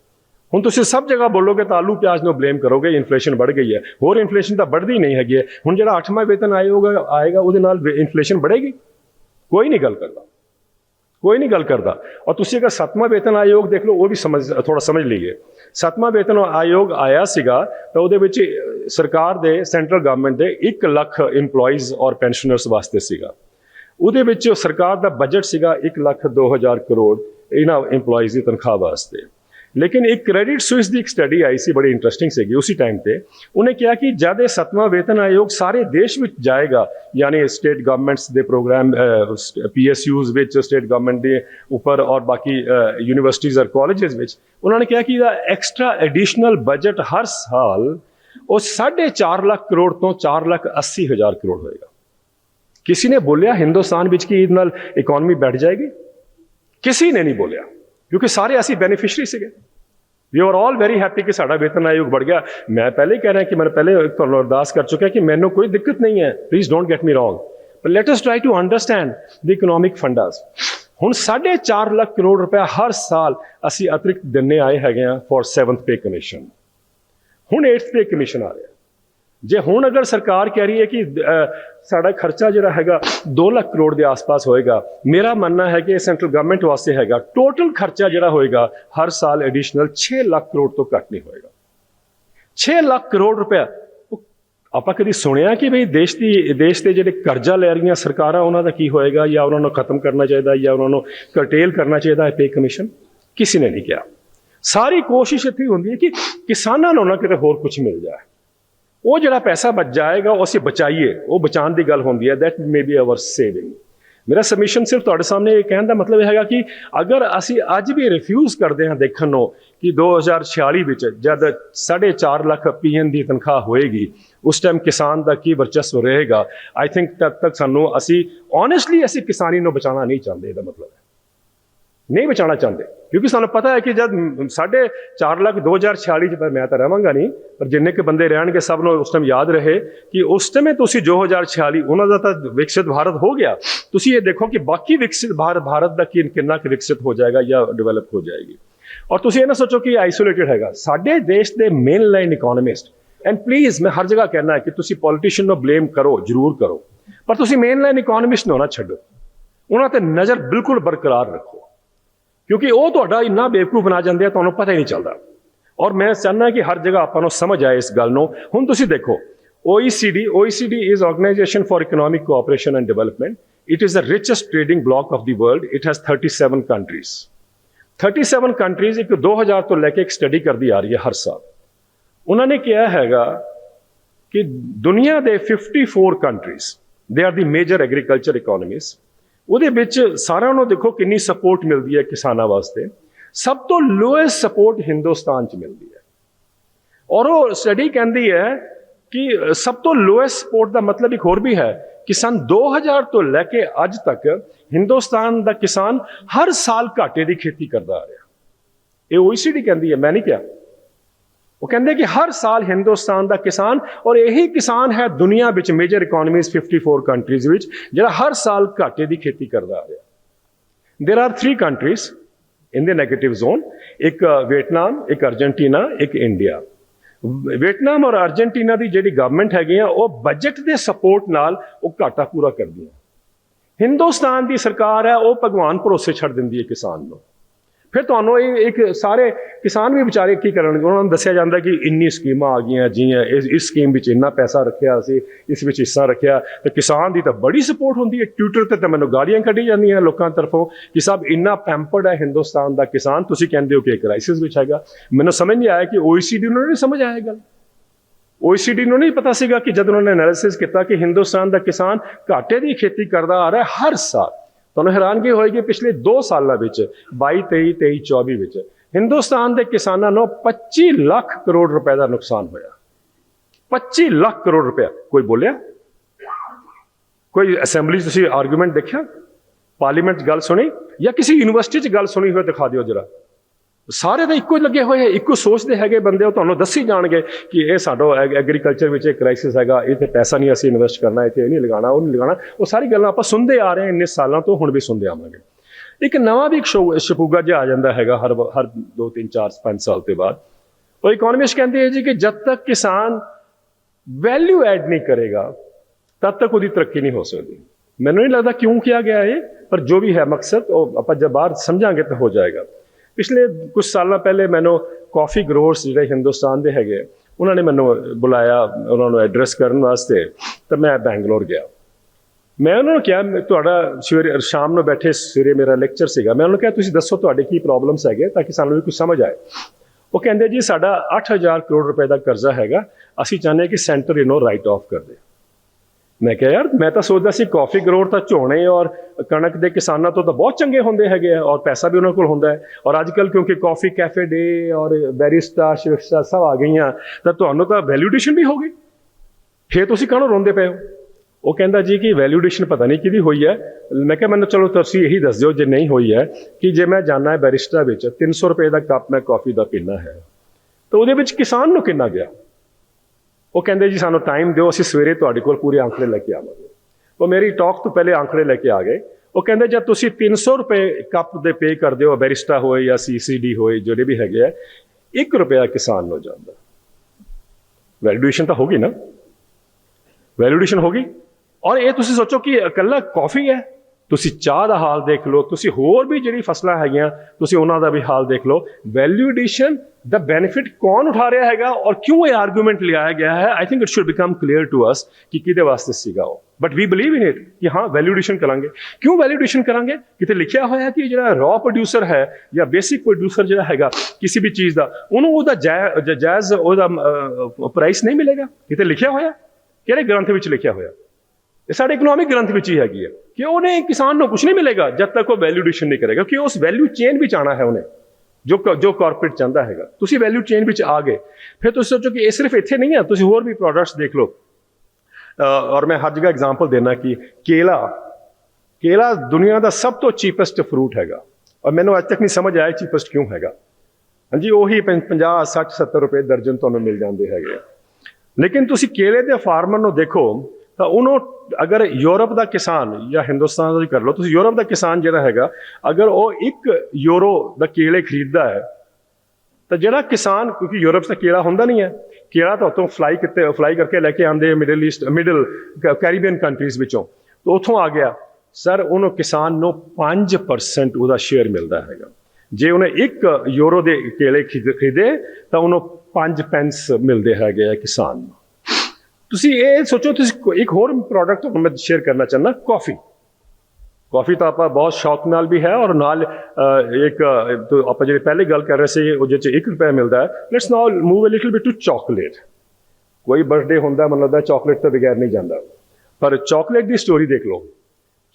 Speaker 1: ਹੁਣ ਤੁਸੀਂ ਸਭ ਜਗ੍ਹਾ ਬੋਲੋਗੇ ਤਾਂ ਆਲੂ ਪਿਆਜ਼ ਨੂੰ ਬਲੇਮ ਕਰੋਗੇ ਇਨਫਲੇਸ਼ਨ ਵੱਧ ਗਈ ਹੈ। ਹੋਰ ਇਨਫਲੇਸ਼ਨ ਤਾਂ ਵੱਧਦੀ ਨਹੀਂ ਹੈਗੀ ਹੈ। ਹੁਣ ਜਿਹੜਾ 8ਵਾਂ ਵੇਤਨ ਆਏਗਾ ਆਏਗਾ, ਉਹਦੇ ਨਾਲ ਇਨਫਲੇਸ਼ਨ ਵਧੇਗੀ। ਕੋਈ ਨਹੀਂ ਗੱਲ ਕਰਦਾ। ਕੋਈ ਨਹੀਂ ਗੱਲ ਕਰਦਾ। ਔਰ ਤੁਸੀਂ ਅਗਰ ਸੱਤਵਾਂ ਵੇਤਨ ਆਯੋਗ ਦੇਖ ਲਓ, ਉਹ ਵੀ ਸਮਝ ਥੋੜਾ ਸਮਝ ਲਈਏ। ਸੱਤਵਾਂ ਵੇਤਨ ਆਯੋਗ ਆਇਆ ਸੀਗਾ, ਤਾਂ ਉਹਦੇ ਵਿੱਚ ਸਰਕਾਰ ਦੇ ਸੈਂਟਰਲ ਗਵਰਨਮੈਂਟ ਦੇ 1 ਲੱਖ EMPLOYEES ਔਰ ਪੈਨਸ਼ਨਰਸ ਵਾਸਤੇ ਸੀਗਾ। ਉਹਦੇ ਵਿੱਚ ਸਰਕਾਰ ਦਾ ਬਜਟ ਸੀਗਾ 1 ਲੱਖ 2000 ਕਰੋੜ ਇਹਨਾਂ EMPLOYEES ਦੀ ਤਨਖਾਹ ਵਾਸਤੇ। ਲੇਕਿਨ ਇੱਕ ਕ੍ਰੈਡਿਟ ਸਵਿਸ ਦੀ ਇੱਕ ਸਟੱਡੀ ਆਈ ਸੀ, ਬੜੀ ਇੰਟਰਸਟਿੰਗ ਸੀਗੀ, ਉਸੇ ਟਾਈਮ ਤੇ। ਉਹਨੇ ਕਿਹਾ ਕਿ ਜਦ ਇਹ ਸੱਤਵਾਂ ਵੇਤਨ ਆਯੋਗ ਸਾਰੇ ਦੇਸ਼ ਵਿੱਚ ਜਾਏਗਾ, ਯਾਨੀ ਸਟੇਟ ਗਵਰਨਮੈਂਟਸ ਦੇ ਪ੍ਰੋਗਰਾਮ ਪੀਐਸਯੂਜ਼ ਵਿੱਚ ਸਟੇਟ ਗਵਰਨਮੈਂਟ ਦੇ ਉੱਪਰ ਔਰ ਬਾਕੀ ਯੂਨੀਵਰਸਿਟੀਜ਼ ਔਰ ਕਾਲਜਸ ਵਿੱਚ, ਉਹਨਾਂ ਨੇ ਕਿਹਾ ਕਿ ਇਹਦਾ ਐਕਸਟਰਾ ਐਡੀਸ਼ਨਲ ਬਜਟ ਹਰ ਸਾਲ ਉਹ 4.5 ਲੱਖ ਕਰੋੜ ਤੋਂ 4 ਲੱਖ 80 ਹਜ਼ਾਰ ਕਰੋੜ ਹੋਏਗਾ। ਕਿਸੇ ਨੇ ਬੋਲਿਆ ਹਿੰਦੁਸਤਾਨ ਵਿੱਚ ਕਿ ਇਹਦੇ ਨਾਲ ਇਕਨੋਮੀ ਬੈਠ ਜਾਏਗੀ? ਕਿਸੇ ਨੇ ਨਹੀਂ ਬੋਲਿਆ। ਕਿਉਂਕਿ ਸਾਰੇ ਅਸੀਂ ਬੈਨੀਫੀਸ਼ਰੀ ਸੀਗੇ। We are all very happy ਕਿ ਸਾਡਾ ਵੇਤਨ ਆਯੋਗ ਵੱਧ ਗਿਆ। ਮੈਂ ਪਹਿਲੇ ਕਹਿ ਰਿਹਾ ਕਿ ਮੈਂ ਪਹਿਲੇ ਤੁਹਾਨੂੰ ਅਰਦਾਸ ਕਰ ਚੁੱਕਿਆ ਕਿ ਮੈਨੂੰ ਕੋਈ ਦਿੱਕਤ ਨਹੀਂ ਹੈ। Please don't get me wrong but let us try to understand the economic funds ਹੁਣ 4.5 ਲੱਖ ਕਰੋੜ ਰੁਪਏ ਹਰ ਸਾਲ ਅਸੀਂ ਅਤਿਰਿਕਤ ਦਿੰਨੇ ਆਏ ਹੈਗੇ ਆ ਫॉर 7th ਪੇ ਕਮਿਸ਼ਨ ਹੁਣ 8th ਪੇ ਕਮਿਸ਼ਨ ਆ ਰਿਹਾ। ਜੇ ਹੁਣ ਅਗਰ ਸਰਕਾਰ ਕਹਿ ਰਹੀ ਹੈ ਕਿ ਸਾਡਾ ਖਰਚਾ ਜਿਹੜਾ ਹੈਗਾ 2 ਲੱਖ ਕਰੋੜ ਦੇ ਆਸ-ਪਾਸ ਹੋਏਗਾ, ਮੇਰਾ ਮੰਨਣਾ ਹੈ ਕਿ ਇਹ ਸੈਂਟਰਲ ਗਵਰਨਮੈਂਟ ਵਾਸਤੇ ਹੈਗਾ। ਟੋਟਲ ਖਰਚਾ ਜਿਹੜਾ ਹੋਏਗਾ, ਹਰ ਸਾਲ ਐਡੀਸ਼ਨਲ 6 ਲੱਖ ਕਰੋੜ ਤੋਂ ਘੱਟ ਨਹੀਂ ਹੋਏਗਾ। 6 ਲੱਖ ਕਰੋੜ ਰੁਪਏ ਉਹ ਆਪਾਂ ਕਦੀ ਸੁਣਿਆ ਕਿ ਭਈ ਦੇਸ਼ ਦੀ, ਦੇਸ਼ ਦੇ ਜਿਹੜੇ ਕਰਜ਼ਾ ਲੈ ਰਹੀਆਂ ਸਰਕਾਰਾਂ, ਉਹਨਾਂ ਦਾ ਕੀ ਹੋਏਗਾ? ਜਾਂ ਉਹਨਾਂ ਨੂੰ ਖਤਮ ਕਰਨਾ ਚਾਹੀਦਾ, ਜਾਂ ਉਹਨਾਂ ਨੂੰ ਕਰਟੇਲ ਕਰਨਾ ਚਾਹੀਦਾ ਹੈ ਪੇ ਕਮਿਸ਼ਨ ਕਿਸੇ ਨੇ ਨਹੀਂ ਕਿਹਾ। ਸਾਰੀ ਕੋਸ਼ਿਸ਼ ਇੱਥੇ ਹੁੰਦੀ ਹੈ ਕਿ ਕਿਸਾਨਾਂ ਨੂੰ ਨਾ ਕਿਤੇ ਹੋਰ ਕੁਝ ਮਿਲ ਜਾਏ। ਉਹ ਜਿਹੜਾ ਪੈਸਾ ਬਚ ਜਾਏਗਾ ਉਹ ਅਸੀਂ ਬਚਾਈਏ। ਉਹ ਬਚਾਉਣ ਦੀ ਗੱਲ ਹੁੰਦੀ ਹੈ। That may be our saving ਮੇਰਾ ਸਬਮਿਸ਼ਨ ਸਿਰਫ ਤੁਹਾਡੇ ਸਾਹਮਣੇ ਇਹ ਕਹਿਣ ਦਾ ਮਤਲਬ ਇਹ ਹੈਗਾ ਕਿ ਅਗਰ ਅਸੀਂ ਅੱਜ ਵੀ ਰਿਫਿਊਜ਼ ਕਰਦੇ ਹਾਂ ਦੇਖਣ ਨੂੰ ਕਿ 2046 ਵਿੱਚ ਜਦ 4.5 ਲੱਖ ਪੀਐਨ ਦੀ ਤਨਖਾਹ ਹੋਏਗੀ, ਉਸ ਟਾਈਮ ਕਿਸਾਨ ਦਾ ਕੀ ਵਰਚਸਵ ਰਹੇਗਾ? ਆਈ ਥਿੰਕ ਤਦ ਤੱਕ ਸਾਨੂੰ ਅਸੀਂ ਓਨੈਸਟਲੀ ਅਸੀਂ ਕਿਸਾਨੀ ਨੂੰ ਬਚਾਉਣਾ ਨਹੀਂ ਚਾਹੁੰਦੇ, ਇਹਦਾ ਮਤਲਬ ਹੈ। ਨਹੀਂ ਬਚਾਉਣਾ ਚਾਹੁੰਦੇ। ਕਿਉਂਕਿ ਸਾਨੂੰ ਪਤਾ ਹੈ ਕਿ ਜਦ ਸਾਢੇ 4 ਲੱਖ 2046 ਚ ਮੈਂ ਤਾਂ ਰਵਾਂਗਾ ਨਹੀਂ, ਪਰ ਜਿੰਨੇ ਕਿ ਬੰਦੇ ਰਹਿਣਗੇ ਸਭ ਨੂੰ ਉਸ ਟਾਈਮ ਯਾਦ ਰਹੇ ਕਿ ਉਸ ਟਾਈਮੇ ਤੁਸੀਂ 2046 ਉਹਨਾਂ ਦਾ ਤਾਂ ਵਿਕਸਿਤ ਭਾਰਤ ਹੋ ਗਿਆ। ਤੁਸੀਂ ਇਹ ਦੇਖੋ ਕਿ ਬਾਕੀ ਵਿਕਸਿਤ ਭਾਰਤ ਭਾਰਤ ਦਾ ਕੀ ਕਿੰਨਾ ਕੁ ਵਿਕਸਿਤ ਹੋ ਜਾਏਗਾ ਜਾਂ ਡਿਵੈਲਪ ਹੋ ਜਾਏਗੀ। ਔਰ ਤੁਸੀਂ ਇਹ ਨਾ ਸੋਚੋ ਕਿ ਆਈਸੋਲੇਟਡ ਹੈਗਾ। ਸਾਡੇ ਦੇਸ਼ ਦੇ main line economist and please ਮੈਂ ਹਰ ਜਗ੍ਹਾ ਕਹਿਣਾ ਹੈ ਕਿ ਤੁਸੀਂ ਪੋਲੀਟੀਸ਼ੀਅਨ ਨੂੰ ਬਲੇਮ ਕਰੋ, ਜ਼ਰੂਰ ਕਰੋ। ਪਰ ਤੁਸੀਂ ਮੇਨ ਲਾਈਨ ਇਕਨੋਮਿਸਟ ਨੂੰ ਨਾ ਛੱਡੋ। ਉਹਨਾਂ ਤੇ ਨਜ਼ਰ ਬਿਲਕੁਲ ਬਰਕਰਾਰ ਰੱਖੋ। ਕਿਉਂਕਿ ਉਹ ਤੁਹਾਡਾ ਇੰਨਾ ਬੇਵਕੂਫ ਬਣਾ ਜਾਂਦੇ ਆ, ਤੁਹਾਨੂੰ ਪਤਾ ਹੀ ਨਹੀਂ ਚੱਲਦਾ। ਔਰ ਮੈਂ ਚਾਹੁੰਦਾ ਕਿ ਹਰ ਜਗ੍ਹਾ ਆਪਾਂ ਨੂੰ ਸਮਝ ਆਏ ਇਸ ਗੱਲ ਨੂੰ। ਹੁਣ ਤੁਸੀਂ ਦੇਖੋ OECD OECD is Organization for Economic Cooperation and Development. It is the richest trading bloc of the world. It has 37 countries. 37 countries ਇੱਕ 2000 ਤੋਂ ਲੈ ਕੇ ਇੱਕ ਸਟੱਡੀ ਕਰਦੀ ਆ ਰਹੀ ਹੈ ਹਰ ਸਾਲ। ਉਹਨਾਂ ਨੇ ਕਿਹਾ ਹੈਗਾ ਕਿ ਦੁਨੀਆ ਦੇ 54 countries they are the major agriculture economies ਉਹਦੇ ਵਿੱਚ ਸਾਰਿਆਂ ਨੂੰ ਦੇਖੋ ਕਿੰਨੀ ਸਪੋਰਟ ਮਿਲਦੀ ਹੈ ਕਿਸਾਨਾਂ ਵਾਸਤੇ। ਸਭ ਤੋਂ ਲੋਐਸਟ ਸਪੋਰਟ ਹਿੰਦੁਸਤਾਨ 'ਚ ਮਿਲਦੀ ਹੈ। ਔਰ ਉਹ ਸਟੱਡੀ ਕਹਿੰਦੀ ਹੈ ਕਿ ਸਭ ਤੋਂ ਲੋਐਸਟ ਸਪੋਰਟ ਦਾ ਮਤਲਬ ਇੱਕ ਹੋਰ ਵੀ ਹੈ ਕਿ ਸਨ 2000 ਤੋਂ ਲੈ ਕੇ ਅੱਜ ਤੱਕ ਹਿੰਦੁਸਤਾਨ ਦਾ ਕਿਸਾਨ ਹਰ ਸਾਲ ਘਾਟੇ ਦੀ ਖੇਤੀ ਕਰਦਾ ਆ ਰਿਹਾ। ਇਹ OECD ਕਹਿੰਦੀ ਹੈ, ਮੈਂ ਨਹੀਂ ਕਿਹਾ। ਉਹ ਕਹਿੰਦੇ ਕਿ ਹਰ ਸਾਲ ਹਿੰਦੁਸਤਾਨ ਦਾ ਕਿਸਾਨ, ਔਰ ਇਹੀ ਕਿਸਾਨ ਹੈ ਦੁਨੀਆ ਵਿੱਚ ਮੇਜਰ ਇਕਨੋਮੀਜ਼ 54 ਕੰਟਰੀਜ਼ ਵਿੱਚ, ਜਿਹੜਾ ਹਰ ਸਾਲ ਘਾਟੇ ਦੀ ਖੇਤੀ ਕਰਦਾ ਆ ਰਿਹਾ। There are 3 countries in the negative zone ਇੱਕ ਵੀਅਤਨਾਮ ਇੱਕ ਅਰਜਨਟੀਨਾ ਇੱਕ ਇੰਡੀਆ ਵੀਅਤਨਾਮ ਔਰ ਅਰਜਨਟੀਨਾ ਦੀ ਜਿਹੜੀ ਗਵਰਨਮੈਂਟ ਹੈਗੀ ਆ, ਉਹ ਬਜਟ ਦੇ ਸਪੋਰਟ ਨਾਲ ਉਹ ਘਾਟਾ ਪੂਰਾ ਕਰਦੀ ਹੈ ਹਿੰਦੁਸਤਾਨ ਦੀ ਸਰਕਾਰ ਹੈ, ਉਹ ਭਗਵਾਨ ਭਰੋਸੇ ਛੱਡ ਦਿੰਦੀ ਹੈ ਕਿਸਾਨ ਨੂੰ। ਫਿਰ ਤੁਹਾਨੂੰ ਇਹ ਇੱਕ ਸਾਰੇ ਕਿਸਾਨ ਵੀ ਵਿਚਾਰੇ ਕੀ ਕਰਨਗੇ? ਉਹਨਾਂ ਨੂੰ ਦੱਸਿਆ ਜਾਂਦਾ ਕਿ ਇੰਨੀ ਸਕੀਮਾਂ ਆ ਗਈਆਂ, ਜੀਆਂ, ਇਸ ਇਸ ਸਕੀਮ ਵਿੱਚ ਇੰਨਾ ਪੈਸਾ ਰੱਖਿਆ ਸੀ, ਇਸ ਵਿੱਚ ਹਿੱਸਾ ਰੱਖਿਆ। ਤੇ ਕਿਸਾਨ ਦੀ ਤਾਂ ਬੜੀ ਸਪੋਰਟ ਹੁੰਦੀ ਹੈ। ਟਵਿੱਟਰ ਤੇ ਤਾਂ ਮੈਨੂੰ ਗਾਲੀਆਂ ਕੱਢੀ ਜਾਂਦੀਆਂ ਲੋਕਾਂ ਤਰਫੋਂ ਕਿ ਸਭ ਇੰਨਾ ਪੈਂਪਰਡ ਹੈ ਹਿੰਦੁਸਤਾਨ ਦਾ ਕਿਸਾਨ, ਤੁਸੀਂ ਕਹਿੰਦੇ ਹੋ ਕਿ ਕ੍ਰਾਈਸਿਸ ਵਿੱਚ ਹੈਗਾ। ਮੈਨੂੰ ਸਮਝ ਨਹੀਂ ਆਇਆ ਕਿ OECD ਨੂੰ ਨਹੀਂ ਸਮਝ ਆਇਆ ਇਹ ਗੱਲ। OECD ਨੂੰ ਨਹੀਂ ਪਤਾ ਸੀਗਾ ਕਿ ਜਦ ਉਹਨਾਂ ਨੇ ਐਨਾਲਿਸਿਸ ਕੀਤਾ ਕਿ ਹਿੰਦੁਸਤਾਨ ਦਾ ਕਿਸਾਨ ਘਾਟੇ ਦੀ ਖੇਤੀ ਕਰਦਾ ਆ ਰਿਹਾ ਹਰ ਸਾਲ। ਤੁਹਾਨੂੰ ਹੈਰਾਨਗੀ ਹੋਏਗੀ ਪਿਛਲੇ 2 ਸਾਲਾਂ ਵਿੱਚ 22 23 23 24 ਵਿੱਚ, ਹਿੰਦੁਸਤਾਨ ਦੇ ਕਿਸਾਨਾਂ ਨੂੰ 25 ਲੱਖ ਕਰੋੜ ਰੁਪਏ ਦਾ ਨੁਕਸਾਨ ਹੋਇਆ। 25 ਲੱਖ ਕਰੋੜ ਰੁਪਏ ਕੋਈ ਬੋਲਿਆ? ਕੋਈ ਅਸੈਂਬਲੀ 'ਚ ਤੁਸੀਂ ਆਰਗੂਮੈਂਟ ਦੇਖਿਆ? ਪਾਰਲੀਮੈਂਟ 'ਚ ਗੱਲ ਸੁਣੀ ਜਾਂ ਕਿਸੇ ਯੂਨੀਵਰਸਿਟੀ 'ਚ ਗੱਲ ਸੁਣੀ ਹੋਏ ਦਿਖਾ ਦਿਓ ਜਰਾ। ਸਾਰੇ ਤਾਂ ਇੱਕੋ ਹੀ ਲੱਗੇ ਹੋਏ ਹੈ ਇੱਕੋ ਸੋਚਦੇ ਹੈਗੇ ਬੰਦੇ, ਉਹ ਤੁਹਾਨੂੰ ਦੱਸੀ ਜਾਣਗੇ ਕਿ ਇਹ ਸਾਡਾ ਐਗਰੀਕਲਚਰ ਵਿੱਚ ਇੱਕ ਕ੍ਰਾਈਸਿਸ ਹੈਗਾ, ਇਹ ਤੇ ਪੈਸਾ ਨਹੀਂ ਅਸੀਂ ਇਨਵੈਸਟ ਕਰਨਾ, ਇੱਥੇ ਇਹ ਨਹੀਂ ਲਗਾਉਣਾ, ਉਹ ਨਹੀਂ ਲਗਾਉਣਾ। ਉਹ ਸਾਰੀ ਗੱਲਾਂ ਆਪਾਂ ਸੁਣਦੇ ਆ ਰਹੇ ਹਾਂ, ਇੰਨੇ ਸਾਲਾਂ ਤੋਂ ਹੁਣ ਵੀ ਸੁਣਦੇ ਆਵਾਂਗੇ। ਇੱਕ ਨਵਾਂ ਵੀ ਇੱਕ ਸ਼ੋ- ਸ਼ਪੂਗਾ ਜਿਹਾ ਆ ਜਾਂਦਾ ਹੈਗਾ, ਹਰ ਵ- ਹਰ 2 3 4 5 ਸਾਲ ਤੋਂ ਬਾਅਦ। ਉਹ ਇਕਨੋਮਿਸਟ ਕਹਿੰਦੇ ਹੈ ਜੀ ਕਿ ਜਦ ਤੱਕ ਕਿਸਾਨ ਵੈਲਿਊ ਐਡ ਨਹੀਂ ਕਰੇਗਾ, ਤਦ ਤੱਕ ਉਹਦੀ ਤਰੱਕੀ ਨਹੀਂ ਹੋ ਸਕਦੀ। ਮੈਨੂੰ ਨਹੀਂ ਲੱਗਦਾ ਕਿਉਂ ਕਿਹਾ ਗਿਆ ਇਹ, ਪਰ ਜੋ ਵੀ ਹੈ ਮਕਸਦ, ਉਹ ਆਪਾਂ ਜਦ ਬਾਹਰ ਸਮਝਾਂਗੇ ਤਾਂ ਹੋ ਜਾਏਗਾ। ਪਿਛਲੇ ਕੁਝ ਸਾਲਾਂ ਪਹਿਲੇ ਮੈਨੂੰ ਕਾਫੀ ਗਰੋਰਸ ਜਿਹੜੇ ਹਿੰਦੁਸਤਾਨ ਦੇ ਹੈਗੇ ਉਹਨਾਂ ਨੇ ਮੈਨੂੰ ਬੁਲਾਇਆ, ਉਹਨਾਂ ਨੂੰ ਐਡਰੈਸ ਕਰਨ ਵਾਸਤੇ, ਤਾਂ ਮੈਂ ਬੈਂਗਲੌਰ ਗਿਆ। ਮੈਂ ਉਹਨਾਂ ਨੂੰ ਕਿਹਾ, ਮੈਂ ਤੁਹਾਡਾ ਸਵੇਰੇ, ਸ਼ਾਮ ਨੂੰ ਬੈਠੇ ਸਵੇਰੇ ਮੇਰਾ ਲੈਕਚਰ ਸੀਗਾ। ਮੈਂ ਉਹਨਾਂ ਨੂੰ ਕਿਹਾ, ਤੁਸੀਂ ਦੱਸੋ ਤੁਹਾਡੇ ਕੀ ਪ੍ਰੋਬਲਮਸ ਹੈਗੇ, ਤਾਂ ਕਿ ਸਾਨੂੰ ਵੀ ਕੁਝ ਸਮਝ ਆਏ। ਉਹ ਕਹਿੰਦੇ, ਜੀ, ਸਾਡਾ 8000 ਕਰੋੜ ਰੁਪਏ ਦਾ ਕਰਜ਼ਾ ਹੈਗਾ। ਅਸੀਂ ਚਾਹੁੰਦੇ ਹਾਂ ਕਿ ਸੈਂਟਰ ਇਹਨੂੰ ਰਾਈਟ ਆਫ ਕਰ ਦੇ। ਮੈਂ ਕਿਹਾ, ਯਾਰ, ਮੈਂ ਤਾਂ ਸੋਚਦਾ ਸੀ ਕਾਫੀ ਗਰੋਰ ਤਾਂ ਝੋਨੇ ਔਰ ਕਣਕ ਦੇ ਕਿਸਾਨਾਂ ਤੋਂ ਤਾਂ ਬਹੁਤ ਚੰਗੇ ਹੁੰਦੇ ਹੈਗੇ ਆ ਔਰ ਪੈਸਾ ਵੀ ਉਹਨਾਂ ਕੋਲ ਹੁੰਦਾ ਹੈ। ਔਰ ਅੱਜ ਕੱਲ ਕਿਉਂਕਿ ਕਾਫੀ ਕੈਫੇ ਡੇ ਔਰ ਬੈਰਿਸਟਾ ਸ਼ਿਵਸਟਾ ਸਭ ਆ ਗਈਆਂ, ਤਾਂ ਤੁਹਾਨੂੰ ਤਾਂ ਵੈਲਿਊਡੇਸ਼ਨ ਵੀ ਹੋ ਗਈ। ਫੇਰ ਤੁਸੀਂ ਕਾਹਨੂੰ ਰੋਂਦੇ ਪਏ ਹੋ? ਉਹ ਕਹਿੰਦਾ ਜੀ ਕਿ ਵੈਲਿਊਡੇਸ਼ਨ ਪਤਾ ਨਹੀਂ ਕਿਹਦੀ ਹੋਈ ਹੈ। ਮੈਂ ਕਿਹਾ, ਮੈਨੂੰ ਚਲੋ ਤੁਸੀਂ ਇਹੀ ਦੱਸ ਦਿਓ ਜੇ ਨਹੀਂ ਹੋਈ ਹੈ ਕਿ ਜੇ ਮੈਂ ਜਾਣਾ ਹੈ ਬੈਰਿਸਟਾ ਵਿੱਚ 300 ਰੁਪਏ ਦਾ ਕੱਪ ਮੈਂ ਕਾਫੀ ਦਾ ਪੀਣਾ ਹੈ। ਤਾਂ ਉਹਦੇ ਵਿੱਚ ਕਿਸਾਨ ਨੂੰ ਕਿੰਨਾ ਗਿਆ? ਉਹ ਕਹਿੰਦੇ ਜੀ ਸਾਨੂੰ ਟਾਈਮ ਦਿਓ, ਅਸੀਂ ਸਵੇਰੇ ਤੁਹਾਡੇ ਕੋਲ ਪੂਰੇ ਅੰਕੜੇ ਲੈ ਕੇ ਆਵਾਂਗੇ। ਉਹ ਮੇਰੀ ਟਾਕ ਤੋਂ ਪਹਿਲੇ ਅੰਕੜੇ ਲੈ ਕੇ ਆ ਗਏ। ਉਹ ਕਹਿੰਦੇ, ਜਦ ਤੁਸੀਂ 300 ਰੁਪਏ ਕੱਪ ਦੇ ਪੇ ਕਰਦੇ ਹੋ ਬੈਰਿਸਟਾ ਹੋਏ ਜਾਂ ਸੀਸੀਡੀ ਹੋਏ, ਜਿਹੜੇ ਵੀ ਹੈਗੇ ਆ 1 ਰੁਪਿਆ ਕਿਸਾਨ ਨੂੰ ਜਾਂਦਾ। ਵੈਲਿਡੇਸ਼ਨ ਤਾਂ ਹੋ ਗਈ ਨਾ? ਵੈਲਿਊਸ਼ਨ ਹੋ ਗਈ? ਔਰ ਇਹ ਤੁਸੀਂ ਸੋਚੋ ਕਿ ਇਕੱਲਾ ਕਾਫੀ ਹੈ? ਤੁਸੀਂ ਚਾਹ ਦਾ ਹਾਲ ਦੇਖ ਲਓ, ਤੁਸੀਂ ਹੋਰ ਵੀ ਜਿਹੜੀ ਫਸਲਾਂ ਹੈਗੀਆਂ, ਤੁਸੀਂ ਉਹਨਾਂ ਦਾ ਵੀ ਹਾਲ ਦੇਖ ਲਓ। ਵੈਲਿਊ ਐਡੀਸ਼ਨ ਦਾ ਬੈਨੀਫਿਟ ਕੌਣ ਉਠਾ ਰਿਹਾ ਹੈਗਾ ਔਰ ਕਿਉਂ ਇਹ ਆਰਗੂਮੈਂਟ ਲਿਆਇਆ ਗਿਆ ਹੈ? I think it should become clear to us ਕਿ ਕਿਹਦੇ ਵਾਸਤੇ ਸੀਗਾ ਉਹ। But we believe in it ਕਿ ਹਾਂ ਵੈਲਿਊ ਐਡੀਸ਼ਨ ਕਰਾਂਗੇ। ਕਿਉਂ ਵੈਲਿਊ ਐਡੀਸ਼ਨ ਕਰਾਂਗੇ? ਕਿਤੇ ਲਿਖਿਆ ਹੋਇਆ ਕਿ ਜਿਹੜਾ ਰॉ ਪ੍ਰੋਡਿਊਸਰ ਹੈ ਜਾਂ ਬੇਸਿਕ ਪ੍ਰੋਡਿਊਸਰ ਜਿਹੜਾ ਹੈਗਾ ਕਿਸੇ ਵੀ ਚੀਜ਼ ਦਾ, ਉਹਨੂੰ ਉਹਦਾ ਜਾਇ- ਜਾਇਜ਼ ਉਹਦਾ ਪ੍ਰਾਈਸ ਨਹੀਂ ਮਿਲੇਗਾ। ਕਿਤੇ ਲਿਖਿਆ ਹੋਇਆ? ਕਿਹੜੇ ਗ੍ਰੰਥ ਵਿੱਚ ਲਿਖਿਆ ਹੋਇਆ? ਇਹ ਸਾਡੇ ਇਕਨੋਮਿਕ ਗ੍ਰੰਥ ਵਿੱਚ ਹੀ ਹੈਗੀ ਹੈ ਕਿ ਉਹਨੇ ਕਿਸਾਨ ਨੂੰ ਕੁਝ ਨਹੀਂ ਮਿਲੇਗਾ ਜਦ ਤੱਕ ਉਹ ਵੈਲਿਊ ਐਡੀਸ਼ਨ ਨਹੀਂ ਕਰੇਗਾ, ਕਿ ਉਸ ਵੈਲਿਊ ਚੇਨ ਵਿੱਚ ਆਣਾ ਹੈ ਉਹਨੇ, ਜੋ ਕ- ਜੋ ਕਾਰਪੋਰੇਟ ਚਾਹੁੰਦਾ ਹੈਗਾ। ਤੁਸੀਂ ਵੈਲਿਊ ਚੇਨ ਵਿੱਚ ਆ ਗਏ, ਫਿਰ ਤੁਸੀਂ ਸੋਚੋ ਕਿ ਇਹ ਸਿਰਫ ਇੱਥੇ ਨਹੀਂ ਹੈ ਤੁਸੀਂ ਹੋਰ ਵੀ ਪ੍ਰੋਡਕਟਸ ਦੇਖ ਲਓ। ਔਰ ਮੈਂ ਹਰ ਜਗ੍ਹਾ ਐਗਜ਼ਾਮਪਲ ਦੇਣਾ ਕਿ ਕੇਲਾ ਕੇਲਾ ਦੁਨੀਆ ਦਾ ਸਭ ਤੋਂ ਚੀਪੈਸਟ ਫਰੂਟ ਹੈਗਾ। ਔਰ ਮੈਨੂੰ ਅੱਜ ਤੱਕ ਨਹੀਂ ਸਮਝ ਆਇਆ ਚੀਪੈਸਟ ਕਿਉਂ ਹੈਗਾ। ਹਾਂਜੀ, ਉਹੀ 50 60 70 ਰੁਪਏ ਦਰਜਨ ਤੁਹਾਨੂੰ ਮਿਲ ਜਾਂਦੇ ਹੈਗੇ ਆ। ਲੇਕਿਨ ਤੁਸੀਂ ਕੇਲੇ ਦੇ ਫਾਰਮਰ ਨੂੰ ਦੇਖੋ ਤਾਂ ਉਹਨੂੰ ਅਗਰ ਯੂਰਪ ਦਾ ਕਿਸਾਨ ਜਾਂ ਹਿੰਦੁਸਤਾਨ ਦਾ ਵੀ ਕਰ ਲਓ, ਤੁਸੀਂ ਯੂਰਪ ਦਾ ਕਿਸਾਨ ਜਿਹੜਾ ਹੈਗਾ, ਅਗਰ ਉਹ 1 ਯੂਰੋ ਦਾ ਕੇਲੇ ਖਰੀਦਦਾ ਹੈ, ਤਾਂ ਜਿਹੜਾ ਕਿਸਾਨ, ਕਿਉਂਕਿ ਯੂਰਪ 'ਚ ਤਾਂ ਕੇਲਾ ਹੁੰਦਾ ਨਹੀਂ ਹੈ, ਕੇਲਾ ਤਾਂ ਉੱਥੋਂ ਫਲਾਈ ਕਿਤੇ ਫਲਾਈ ਕਰਕੇ ਲੈ ਕੇ ਆਉਂਦੇ middle east middle Caribbean countries ਵਿੱਚੋਂ, ਤਾਂ ਉੱਥੋਂ ਆ ਗਿਆ। ਸਰ ਉਹਨੂੰ ਕਿਸਾਨ ਨੂੰ 5% ਉਹਦਾ ਸ਼ੇਅਰ ਮਿਲਦਾ ਹੈਗਾ। ਜੇ ਉਹਨੇ 1 ਯੂਰੋ ਦੇ ਕੇਲੇ ਖਰੀਦ- ਖਰੀਦੇ, ਤਾਂ ਉਹਨੂੰ 5 ਪੈਂਸ ਮਿਲਦੇ ਹੈਗੇ ਆ ਕਿਸਾਨ ਨੂੰ। ਤੁਸੀਂ ਇਹ ਸੋਚੋ, ਤੁਸੀਂ ਇੱਕ ਹੋਰ ਪ੍ਰੋਡਕਟ ਮੈਂ ਸ਼ੇਅਰ ਕਰਨਾ ਚਾਹੁੰਦਾ ਕਾਫੀ ਕਾਫੀ ਤਾਂ ਆਪਾਂ ਬਹੁਤ ਸ਼ੌਕ ਨਾਲ ਵੀ ਹੈ ਔਰ ਨਾਲ ਇੱਕ ਆਪਾਂ ਜਿਹੜੇ ਪਹਿਲੇ ਗੱਲ ਕਰ ਰਹੇ ਸੀ, ਉਹ ਜਿਹਦੇ ਚ 1 ਰੁਪਏ ਮਿਲਦਾ ਹੈ let's now move a little bit to chocolate ਕੋਈ ਬਰਥਡੇ ਹੁੰਦਾ, ਮੈਨੂੰ ਲੱਗਦਾ ਚਾਕਲੇਟ ਤੋਂ ਬਗੈਰ ਨਹੀਂ ਜਾਂਦਾ। ਪਰ ਚਾਕਲੇਟ ਦੀ ਸਟੋਰੀ ਦੇਖ ਲਓ।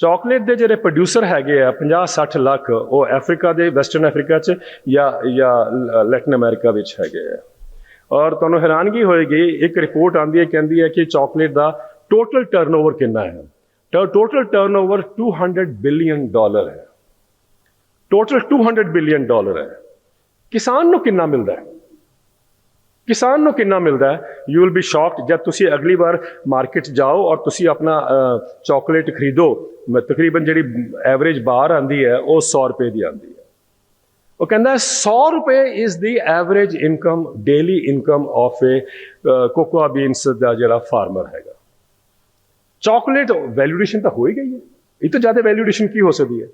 Speaker 1: ਚਾਕਲੇਟ ਦੇ ਜਿਹੜੇ ਪ੍ਰੋਡਿਊਸਰ ਹੈਗੇ ਆ 50 60 ਲੱਖ, ਉਹ ਅਫਰੀਕਾ ਦੇ ਵੈਸਟਰਨ ਅਫਰੀਕਾ ਚ ਜਾਂ ਜਾਂ ਲੈਟਨ ਅਮਰੀਕਾ ਵਿੱਚ ਹੈਗੇ ਆ। ਔਰ ਤੁਹਾਨੂੰ ਹੈਰਾਨਗੀ ਹੋਏਗੀ, ਇੱਕ ਰਿਪੋਰਟ ਆਂਦੀ ਹੈ, ਕਹਿੰਦੀ ਹੈ ਕਿ ਚਾਕਲੇਟ ਦਾ ਟੋਟਲ ਟਰਨਓਵਰ ਕਿੰਨਾ ਹੈ? ਤਾਂ ਟੋਟਲ ਟਰਨਓਵਰ 200 ਬਿਲੀਅਨ ਡਾਲਰ ਹੈ। ਟੋਟਲ 200 ਬਿਲੀਅਨ ਡਾਲਰ ਹੈ। ਕਿਸਾਨ ਨੂੰ ਕਿੰਨਾ ਮਿਲਦਾ ਹੈ? ਕਿਸਾਨ ਨੂੰ ਕਿੰਨਾ ਮਿਲਦਾ ਹੈ? ਯੂ ਵਿਲ ਬੀ ਸ਼ੌਕਡ ਜਦ ਤੁਸੀਂ ਅਗਲੀ ਵਾਰ ਮਾਰਕੀਟ 'ਚ ਜਾਓ ਔਰ ਤੁਸੀਂ ਆਪਣਾ ਚਾਕਲੇਟ ਖਰੀਦੋ। ਮ- ਤਕਰੀਬਨ ਜਿਹੜੀ ਐਵਰੇਜ ਬਾਹਰ ਆਂਦੀ ਹੈ, ਉਹ 100 ਰੁਪਏ ਦੀ ਆਂਦੀ ਹੈ। ਉਹ ਕਹਿੰਦਾ 100 ਰੁਪਏ is the average income daily income of a cocoa beans ਦਾ ਜਿਹੜਾ ਫਾਰਮਰ ਹੈਗਾ। ਚਾਕਲੇਟ ਵੈਲਿਊਏਸ਼ਨ ਤਾਂ ਹੋ ਹੀ ਗਈ ਹੈ। ਇਹ ਤੋਂ ਜ਼ਿਆਦਾ ਵੈਲਿਊਏਸ਼ਨ ਕੀ ਹੋ ਸਕਦੀ ਹੈ?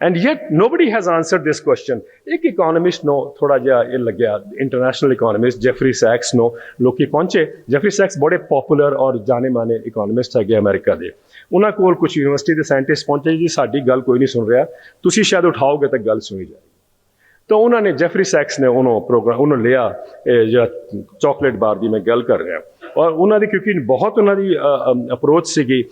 Speaker 1: And yet nobody has answered this question ਇੱਕ ਇਕਨੋਮਿਸਟ ਨੂੰ ਥੋੜਾ ਜਿਹਾ ਇਹ ਲੱਗਿਆ ਇੰਟਰਨੈਸ਼ਨਲ ਇਕਨੋਮਿਸਟ ਜੈਫਰੀ ਸੈਕਸ ਨੂੰ ਲੋਕੀ ਪਹੁੰਚੇ। ਜੈਫਰੀ ਸੈਕਸ ਬੜੇ ਪਪੂਲਰ ਔਰ ਜਾਣੇ ਮਾਨੇ ਇਕਨੋਮਿਸਟ ਹੈਗੇ ਅਮਰੀਕਾ ਦੇ। ਉਹਨਾਂ ਕੋਲ ਕੁਝ ਯੂਨੀਵਰਸਿਟੀ ਦੇ ਸਾਇੰਟਿਸਟ ਪਹੁੰਚੇ ਜੀ, ਸਾਡੀ ਗੱਲ ਕੋਈ ਨਹੀਂ ਸੁਣ ਰਿਹਾ। ਤੁਸੀਂ ਸ਼ਾਇਦ ਉਠਾਓਗੇ ਤਾਂ ਗੱਲ ਸੁਣੀ ਜਾਏਗੀ। ਤਾਂ ਉਹਨਾਂ ਨੇ ਜੈਫਰੀ ਸੈਕਸ ਨੇ ਉਹਨੂੰ ਪ੍ਰੋਗਰਾਮ ਉਹਨੂੰ ਲਿਆ, ਇਹ ਜਿਹੜਾ ਚਾਕਲੇਟ ਬਾਰ ਦੀ ਮੈਂ ਗੱਲ ਕਰ ਰਿਹਾ। ਔਰ ਉਹਨਾਂ ਦੀ ਕਿਉਂਕਿ ਬਹੁਤ ਉਹਨਾਂ ਦੀ ਅਪਰੋਚ ਸੀਗੀ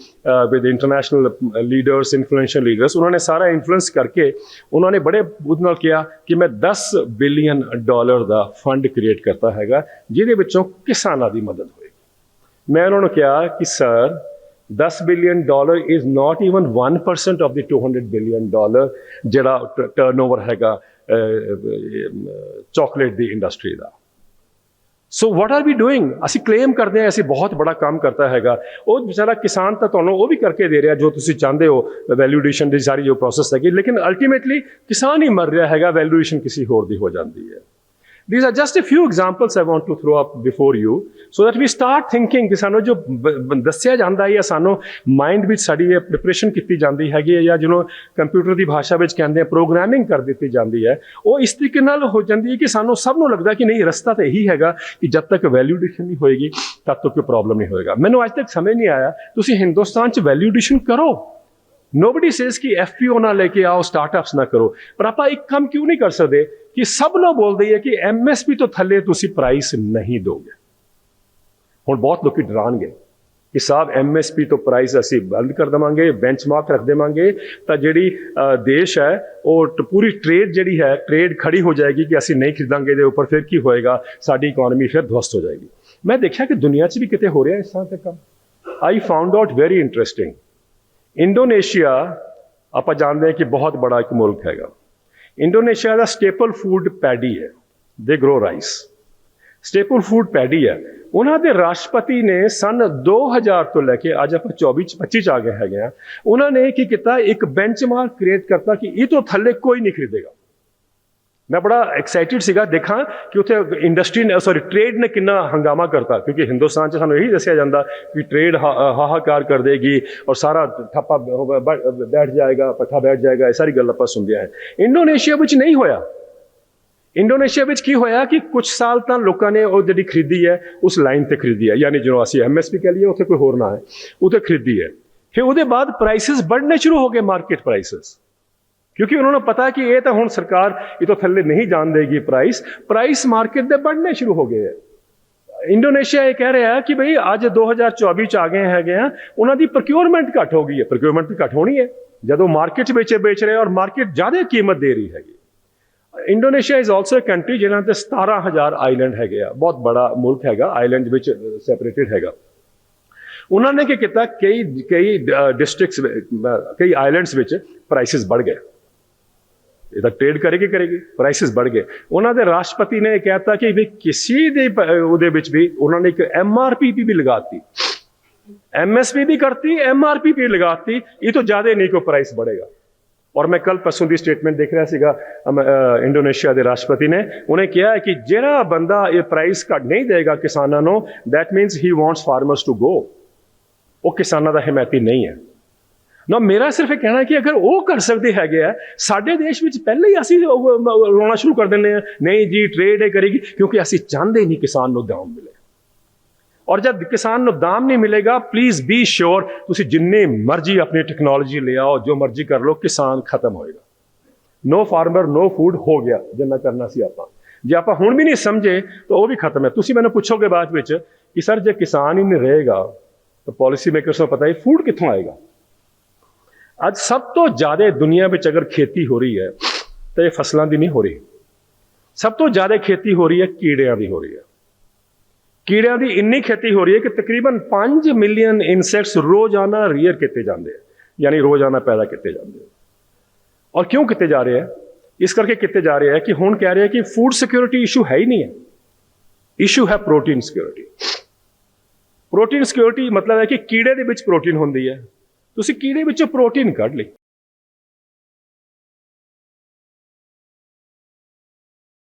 Speaker 1: with international leaders influential leaders ਉਹਨਾਂ ਨੇ ਸਾਰਾ ਇਨਫਲੂਐਂਸ ਕਰਕੇ ਉਹਨਾਂ ਨੇ ਬੜੇ ਉਹਦੇ ਨਾਲ ਕਿਹਾ ਕਿ ਮੈਂ 10 ਬਿਲੀਅਨ ਡਾਲਰ ਦਾ ਫੰਡ ਕ੍ਰੀਏਟ ਕਰਤਾ ਹੈਗਾ, ਜਿਹਦੇ ਵਿੱਚੋਂ ਕਿਸਾਨਾਂ ਦੀ ਮਦਦ ਹੋਏਗੀ। ਮੈਂ ਉਹਨਾਂ ਨੂੰ ਕਿਹਾ ਕਿ sir 10 billion dollar is not even 1% of the 200 billion dollar ਜਿਹੜਾ ਟਰਨਓਵਰ ਹੈਗਾ ਚਾਕਲੇਟ ਦੀ industry the so what are we doing ਅਸੀਂ ਕਲੇਮ ਕਰਦੇ ਹਾਂ ਅਸੀਂ ਬਹੁਤ ਬੜਾ ਕੰਮ ਕਰਤਾ ਹੈਗਾ ਉਹ ਵਿਚਾਰਾ ਕਿਸਾਨ ਤਾਂ ਤੁਹਾਨੂੰ ਉਹ ਵੀ ਕਰਕੇ ਦੇ ਰਿਹਾ ਜੋ ਤੁਸੀਂ ਚਾਹੁੰਦੇ ਹੋ ਵੈਲਿਊਏਸ਼ਨ ਦੀ ਸਾਰੀ ਜੋ ਪ੍ਰੋਸੈਸ ਹੈਗੀ ਲੇਕਿਨ ਅਲਟੀਮੇਟਲੀ ਕਿਸਾਨ ਹੀ ਮਰ ਰਿਹਾ ਹੈਗਾ ਵੈਲਿਊਏਸ਼ਨ ਕਿਸੇ ਹੋਰ ਦੀ ਹੋ ਜਾਂਦੀ ਹੈ These are just a few examples I want to throw up before you, so that we start thinking ਕਿ ਸਾਨੂੰ ਜੋ ਬ- ਦੱਸਿਆ ਜਾਂਦਾ ਹੈ ਜਾਂ ਸਾਨੂੰ ਮਾਈਂਡ ਵਿੱਚ ਸਾਡੀ ਇਹ ਪ੍ਰਿਪਰੇਸ਼ਨ ਕੀਤੀ ਜਾਂਦੀ ਹੈਗੀ ਹੈ ਜਾਂ ਜਿਹਨੂੰ ਕੰਪਿਊਟਰ ਦੀ ਭਾਸ਼ਾ ਵਿੱਚ ਕਹਿੰਦੇ ਆ ਪ੍ਰੋਗਰਾਮਿੰਗ ਕਰ ਦਿੱਤੀ ਜਾਂਦੀ ਹੈ ਉਹ ਇਸ ਤਰੀਕੇ ਨਾਲ ਹੋ ਜਾਂਦੀ ਹੈ ਕਿ ਸਾਨੂੰ ਸਭ ਨੂੰ ਲੱਗਦਾ ਕਿ ਨਹੀਂ ਰਸਤਾ ਤਾਂ ਇਹੀ ਹੈਗਾ ਕਿ ਜਦ ਤੱਕ ਵੈਲਿਊਡੇਸ਼ਨ ਨਹੀਂ ਹੋਏਗੀ ਤਦ ਤੱਕ ਕੋਈ ਪ੍ਰੋਬਲਮ ਨਹੀਂ ਹੋਏਗਾ ਮੈਨੂੰ ਅੱਜ ਤੱਕ ਸਮਝ ਨਹੀਂ ਆਇਆ ਤੁਸੀਂ ਹਿੰਦੁਸਤਾਨ 'ਚ ਵੈਲਿਊਡੇਸ਼ਨ ਕਰੋ ਨੋਬਡੀ ਸੇਜ਼ ਕਿ ਐਫਪੀਓ ਨਾ ਲੈ ਕੇ ਆਓ ਸਟਾਰਟਅਪਸ ਨਾ ਕਰੋ ਪਰ ਆਪਾਂ ਇੱਕ ਕੰਮ ਕਿਉਂ ਨਹੀਂ ਕਰ ਸਕਦੇ ਕਿ ਸਭ ਨੂੰ ਬੋਲਦੇ ਹੈ ਕਿ ਐਮਐਸਪੀ ਤੋਂ ਥੱਲੇ ਤੁਸੀਂ ਪ੍ਰਾਈਸ ਨਹੀਂ ਦੋਗੇ ਹੁਣ ਬਹੁਤ ਲੋਕੀ ਡਰਾਣਗੇ ਕਿ ਸਾਹਿਬ ਐਮਐਸਪੀ ਤੋਂ ਪ੍ਰਾਈਸ ਅਸੀਂ ਬੰਦ ਕਰ ਦੇਵਾਂਗੇ ਬੈਂਚਮਾਰਕ ਰੱਖ ਦੇਵਾਂਗੇ ਤਾਂ ਜਿਹੜੀ ਦੇਸ਼ ਹੈ ਉਹ ਟ- ਪੂਰੀ ਟ੍ਰੇਡ ਜਿਹੜੀ ਹੈ ਟ੍ਰੇਡ ਖੜੀ ਹੋ ਜਾਏਗੀ ਕਿ ਅਸੀਂ ਨਹੀਂ ਖਰੀਦਾਂਗੇ ਦੇ ਉੱਪਰ ਫਿਰ ਕੀ ਹੋਏਗਾ ਸਾਡੀ ਇਕਨੋਮੀ ਫਿਰ ਧਵਸਤ ਹੋ ਜਾਏਗੀ ਮੈਂ ਦੇਖਿਆ ਕਿ ਦੁਨੀਆ 'ਚ ਵੀ ਕਿਤੇ ਹੋ ਰਿਹਾ ਇਸ ਤਰ੍ਹਾਂ ਦਾ ਕੰਮ I found out very interesting Indonesia, ਆਪਾਂ ਜਾਣਦੇ ਹਾਂ ਕਿ ਬਹੁਤ ਬੜਾ ਇੱਕ ਮੁਲਕ ਹੈਗਾ। ਇੰਡੋਨੇਸ਼ੀਆ ਦਾ ਸਟੇਪਲ ਫੂਡ ਪੈਡੀ ਹੈ they grow rice staple food paddy ਹੈ। ਉਹਨਾਂ ਦੇ ਰਾਸ਼ਟਰਪਤੀ ਨੇ ਸਨ 2000 ਤੋਂ ਲੈ ਕੇ ਅੱਜ ਆਪਾਂ 24 ਚ 25 ਚ ਆ ਗਏ ਹੈਗੇ ਆ। ਉਹਨਾਂ ਨੇ ਕੀ ਕੀਤਾ? ਇੱਕ ਬੈਂਚਮਾਰਕ ਕ੍ਰੀਏਟ ਕਰਤਾ ਕਿ ਇਹ ਤੋਂ ਥੱਲੇ ਕੋਈ ਨਹੀਂ ਖਰੀਦੇਗਾ। ਮੈਂ ਬੜਾ ਐਕਸਾਈਟਿਡ ਸੀਗਾ ਦੇਖਾਂ ਕਿ ਉੱਥੇ ਇੰਡਸਟਰੀ ਨੇ ਸੌਰੀ ਟ੍ਰੇਡ ਨੇ ਕਿੰਨਾ ਹੰਗਾਮਾ ਕਰਤਾ, ਕਿਉਂਕਿ ਹਿੰਦੁਸਤਾਨ 'ਚ ਸਾਨੂੰ ਇਹੀ ਦੱਸਿਆ ਜਾਂਦਾ ਕਿ ਟ੍ਰੇਡ ਹਾਹਾਕਾਰ ਕਰ ਦੇਗੀ ਔਰ ਸਾਰਾ ਠੱਪਾ ਬੈਠ ਜਾਏਗਾ, ਪੱਠਾ ਬੈਠ ਜਾਏਗਾ, ਇਹ ਸਾਰੀ ਗੱਲ ਆਪਾਂ ਸੁਣਦੇ ਆਏ ਇੰਡੋਨੇਸ਼ੀਆ ਵਿੱਚ ਨਹੀਂ ਹੋਇਆ। ਇੰਡੋਨੇਸ਼ੀਆ ਵਿੱਚ ਕੀ ਹੋਇਆ ਕਿ ਕੁਝ ਸਾਲ ਤਾਂ ਲੋਕਾਂ ਨੇ ਉਹ ਜਿਹੜੀ ਖਰੀਦੀ ਹੈ, ਉਸ ਲਾਈਨ ਤੇ ਖਰੀਦੀ ਹੈ। ਯਾਨੀ ਜਦੋਂ ਅਸੀਂ ਐਮਐਸਪੀ ਕਹ ਲਈਏ, ਉੱਥੇ ਕੋਈ ਹੋਰ ਨਾ ਹੈ, ਉੱਥੇ ਖਰੀਦੀ ਹੈ। ਫਿਰ ਉਹਦੇ ਬਾਅਦ ਪ੍ਰਾਈਸਸ ਵਧਣੇ ਸ਼ੁਰੂ ਹੋ ਗਏ ਮਾਰਕੀਟ ਪ੍ਰਾਈਸਸ ਕਿਉਂਕਿ ਉਹਨਾਂ ਨੂੰ ਪਤਾ ਕਿ ਇਹ ਤਾਂ ਹੁਣ ਸਰਕਾਰ ਇਹ ਤੋਂ ਥੱਲੇ ਨਹੀਂ ਜਾਣ ਦੇਗੀ ਪ੍ਰਾਈਸ ਪ੍ਰਾਈਸ ਮਾਰਕੀਟ ਦੇ ਵੱਧਨੇ ਸ਼ੁਰੂ ਹੋ ਗਏ ਹੈ। ਇੰਡੋਨੇਸ਼ੀਆ ਇਹ ਕਹਿ ਰਿਹਾ ਕਿ ਭਈ ਅੱਜ 2024 ਚ ਆ ਗਏ ਹੈਗੇ ਆ, ਉਹਨਾਂ ਦੀ ਪ੍ਰੋਕਿਊਰਮੈਂਟ ਘਟ ਹੋ ਗਈ ਹੈ। ਪ੍ਰੋਕਿਊਰਮੈਂਟ ਵੀ ਘਟ ਹੋਣੀ ਹੈ। ਜਦੋਂ ਮਾਰਕੀਟ ਵਿੱਚ ਵੇਚ ਰਹੇ ਔਰ ਮਾਰਕੀਟ ਜ਼ਿਆਦਾ ਕੀਮਤ ਦੇ ਰਹੀ ਹੈਗੀ। Indonesia is also a country ਜਿਹਨਾਂ ਤੇ 17000 ਆਈਲੈਂਡ ਹੈਗੇ ਆ। ਬਹੁਤ ਬੜਾ ਮੁਲਕ ਹੈਗਾ ਆਈਲੈਂਡ ਵਿੱਚ ਸੈਪਰੇਟਿਡ ਹੈਗਾ। ਉਹਨਾਂ ਨੇ ਕੀ ਕੀਤਾ, ਕਈ ਕਈ ਡਿਸਟ੍ਰਿਕਟਸ ਕਈ ਆਈਲੈਂਡਸ ਵਿੱਚ ਪ੍ਰਾਈਸਸ ਵੱਧ ਗਏ। ਇਹ ਤਾਂ ਟ੍ਰੇਡ ਕਰੇਗੀ ਕਰੇਗੀ। ਪ੍ਰਾਈਸਸ ਵੱਧ ਗਏ। ਉਹਨਾਂ ਦੇ ਰਾਸ਼ਟਰਪਤੀ ਨੇ ਕਹਿਤਾ ਕਿ ਵੀ ਕਿਸੇ ਦੇ ਉਹਦੇ ਵਿੱਚ ਵੀ ਉਹਨਾਂ ਨੇ ਇੱਕ ਐਮਆਰਪੀ ਵੀ ਲਗਾਤੀ। ਐਮਐਸਪੀ ਵੀ ਕਰਤੀ ਐਮਆਰਪੀ ਵੀ ਲਗਾਤੀ। ਇਹ ਤੋਂ ਜ਼ਿਆਦਾ ਨਹੀਂ ਕੋ ਪ੍ਰਾਈਸ ਵਧੇਗਾ। ਔਰ ਮੈਂ ਕੱਲ ਪਰਸੋਂ ਦੀ ਸਟੇਟਮੈਂਟ ਦੇਖ ਰਿਹਾ ਸੀਗਾ ਇੰਡੋਨੇਸ਼ੀਆ ਦੇ ਰਾਸ਼ਟਰਪਤੀ ਨੇ। ਉਹਨੇ ਕਿਹਾ ਕਿ ਜਿਹੜਾ ਬੰਦਾ ਇਹ ਪ੍ਰਾਈਸ ਘਟ ਨਹੀਂ ਦੇਗਾ ਕਿਸਾਨਾਂ ਨੂੰ that means he wants farmers to go ਉਹ ਕਿਸਾਨਾਂ ਦਾ ਹਮਾਇਤੀ ਨਹੀਂ ਹੈ। ਨਾ ਮੇਰਾ ਸਿਰਫ ਇਹ ਕਹਿਣਾ ਕਿ ਅਗਰ ਉਹ ਕਰ ਸਕਦੇ ਹੈਗੇ ਆ ਸਾਡੇ ਦੇਸ਼ ਵਿੱਚ ਪਹਿਲਾਂ ਹੀ ਅਸੀਂ ਉਹ, ਰੋਣਾ ਸ਼ੁਰੂ ਕਰ ਦਿੰਦੇ ਆ ਨਹੀਂ ਜੀ ਟ੍ਰੇਡ ਇਹ ਕਰੇਗੀ ਕਿਉਂਕਿ ਅਸੀਂ ਚਾਹੁੰਦੇ ਨਹੀਂ ਕਿਸਾਨ ਨੂੰ ਦਾਮ ਮਿਲੇ। ਔਰ ਜਦ ਕਿਸਾਨ ਨੂੰ ਦਾਮ ਨਹੀਂ ਮਿਲੇਗਾ ਪਲੀਜ਼ ਬੀ ਸ਼ੋਰ ਤੁਸੀਂ ਜਿੰਨੇ ਮਰਜ਼ੀ ਆਪਣੀ ਟੈਕਨੋਲੋਜੀ ਲੈ ਆਓ ਜੋ ਮਰਜ਼ੀ ਕਰ ਲਓ ਕਿਸਾਨ ਖਤਮ ਹੋਏਗਾ। ਨੋ ਫਾਰਮਰ ਨੋ ਫੂਡ ਹੋ ਗਿਆ ਜਿੰਨਾ ਕਰਨਾ ਸੀ ਆਪਾਂ। ਜੇ ਆਪਾਂ ਹੁਣ ਵੀ ਨਹੀਂ ਸਮਝੇ ਤਾਂ ਉਹ ਵੀ ਖਤਮ ਹੈ। ਤੁਸੀਂ ਮੈਨੂੰ ਪੁੱਛੋਗੇ ਬਾਅਦ ਵਿੱਚ ਕਿ ਸਰ ਜੇ ਕਿਸਾਨ ਹੀ ਨਹੀਂ ਰਹੇਗਾ ਤਾਂ ਪਾਲਿਸੀ ਮੇਕਰਸ ਨੂੰ ਪਤਾ ਹੈ ਫੂਡ ਕਿੱਥੋਂ ਆਏਗਾ। ਅੱਜ ਸਭ ਤੋਂ ਜ਼ਿਆਦਾ ਦੁਨੀਆ ਵਿੱਚ ਅਗਰ ਖੇਤੀ ਹੋ ਰਹੀ ਹੈ, ਤਾਂ ਇਹ ਫਸਲਾਂ ਦੀ ਨਹੀਂ ਹੋ ਰਹੀ। ਸਭ ਤੋਂ ਜ਼ਿਆਦਾ ਖੇਤੀ ਹੋ ਰਹੀ ਹੈ, ਕੀੜਿਆਂ ਦੀ ਹੋ ਰਹੀ ਹੈ। ਕੀੜਿਆਂ ਦੀ ਇੰਨੀ ਖੇਤੀ ਹੋ ਰਹੀ ਹੈ ਕਿ ਤਕਰੀਬਨ 5 ਮਿਲੀਅਨ ਇਨਸੈਕਟਸ ਰੋਜ਼ਾਨਾ ਰੀਅਰ ਕੀਤੇ ਜਾਂਦੇ ਆ, ਯਾਨੀ ਰੋਜ਼ਾਨਾ ਪੈਦਾ ਕੀਤੇ ਜਾਂਦੇ ਆ। ਔਰ ਕਿਉਂ ਕੀਤੇ ਜਾ ਰਹੇ ਹੈ ਇਸ ਕਰਕੇ ਕੀਤੇ ਜਾ ਰਹੇ ਹੈ ਕਿ ਹੁਣ ਕਹਿ ਰਹੇ ਹੈ ਕਿ ਫੂਡ ਸਿਕਿਉਰਿਟੀ ਇਸ਼ੂ ਹੈ ਹੀ ਨਹੀਂ ਹੈ। ਇਸ਼ੂ ਹੈ ਪ੍ਰੋਟੀਨ ਸਿਕਿਉਰਿਟੀ ਪ੍ਰੋਟੀਨ ਸਿਕਿਉਰਿਟੀ ਮਤਲਬ ਹੈ ਕਿ ਕੀੜੇ ਦੇ ਵਿੱਚ ਪ੍ਰੋਟੀਨ ਹੁੰਦੀ ਹੈ। ਤੁਸੀਂ ਕੀੜੇ ਵਿੱਚੋਂ ਪ੍ਰੋਟੀਨ ਕੱਢ ਲਈ।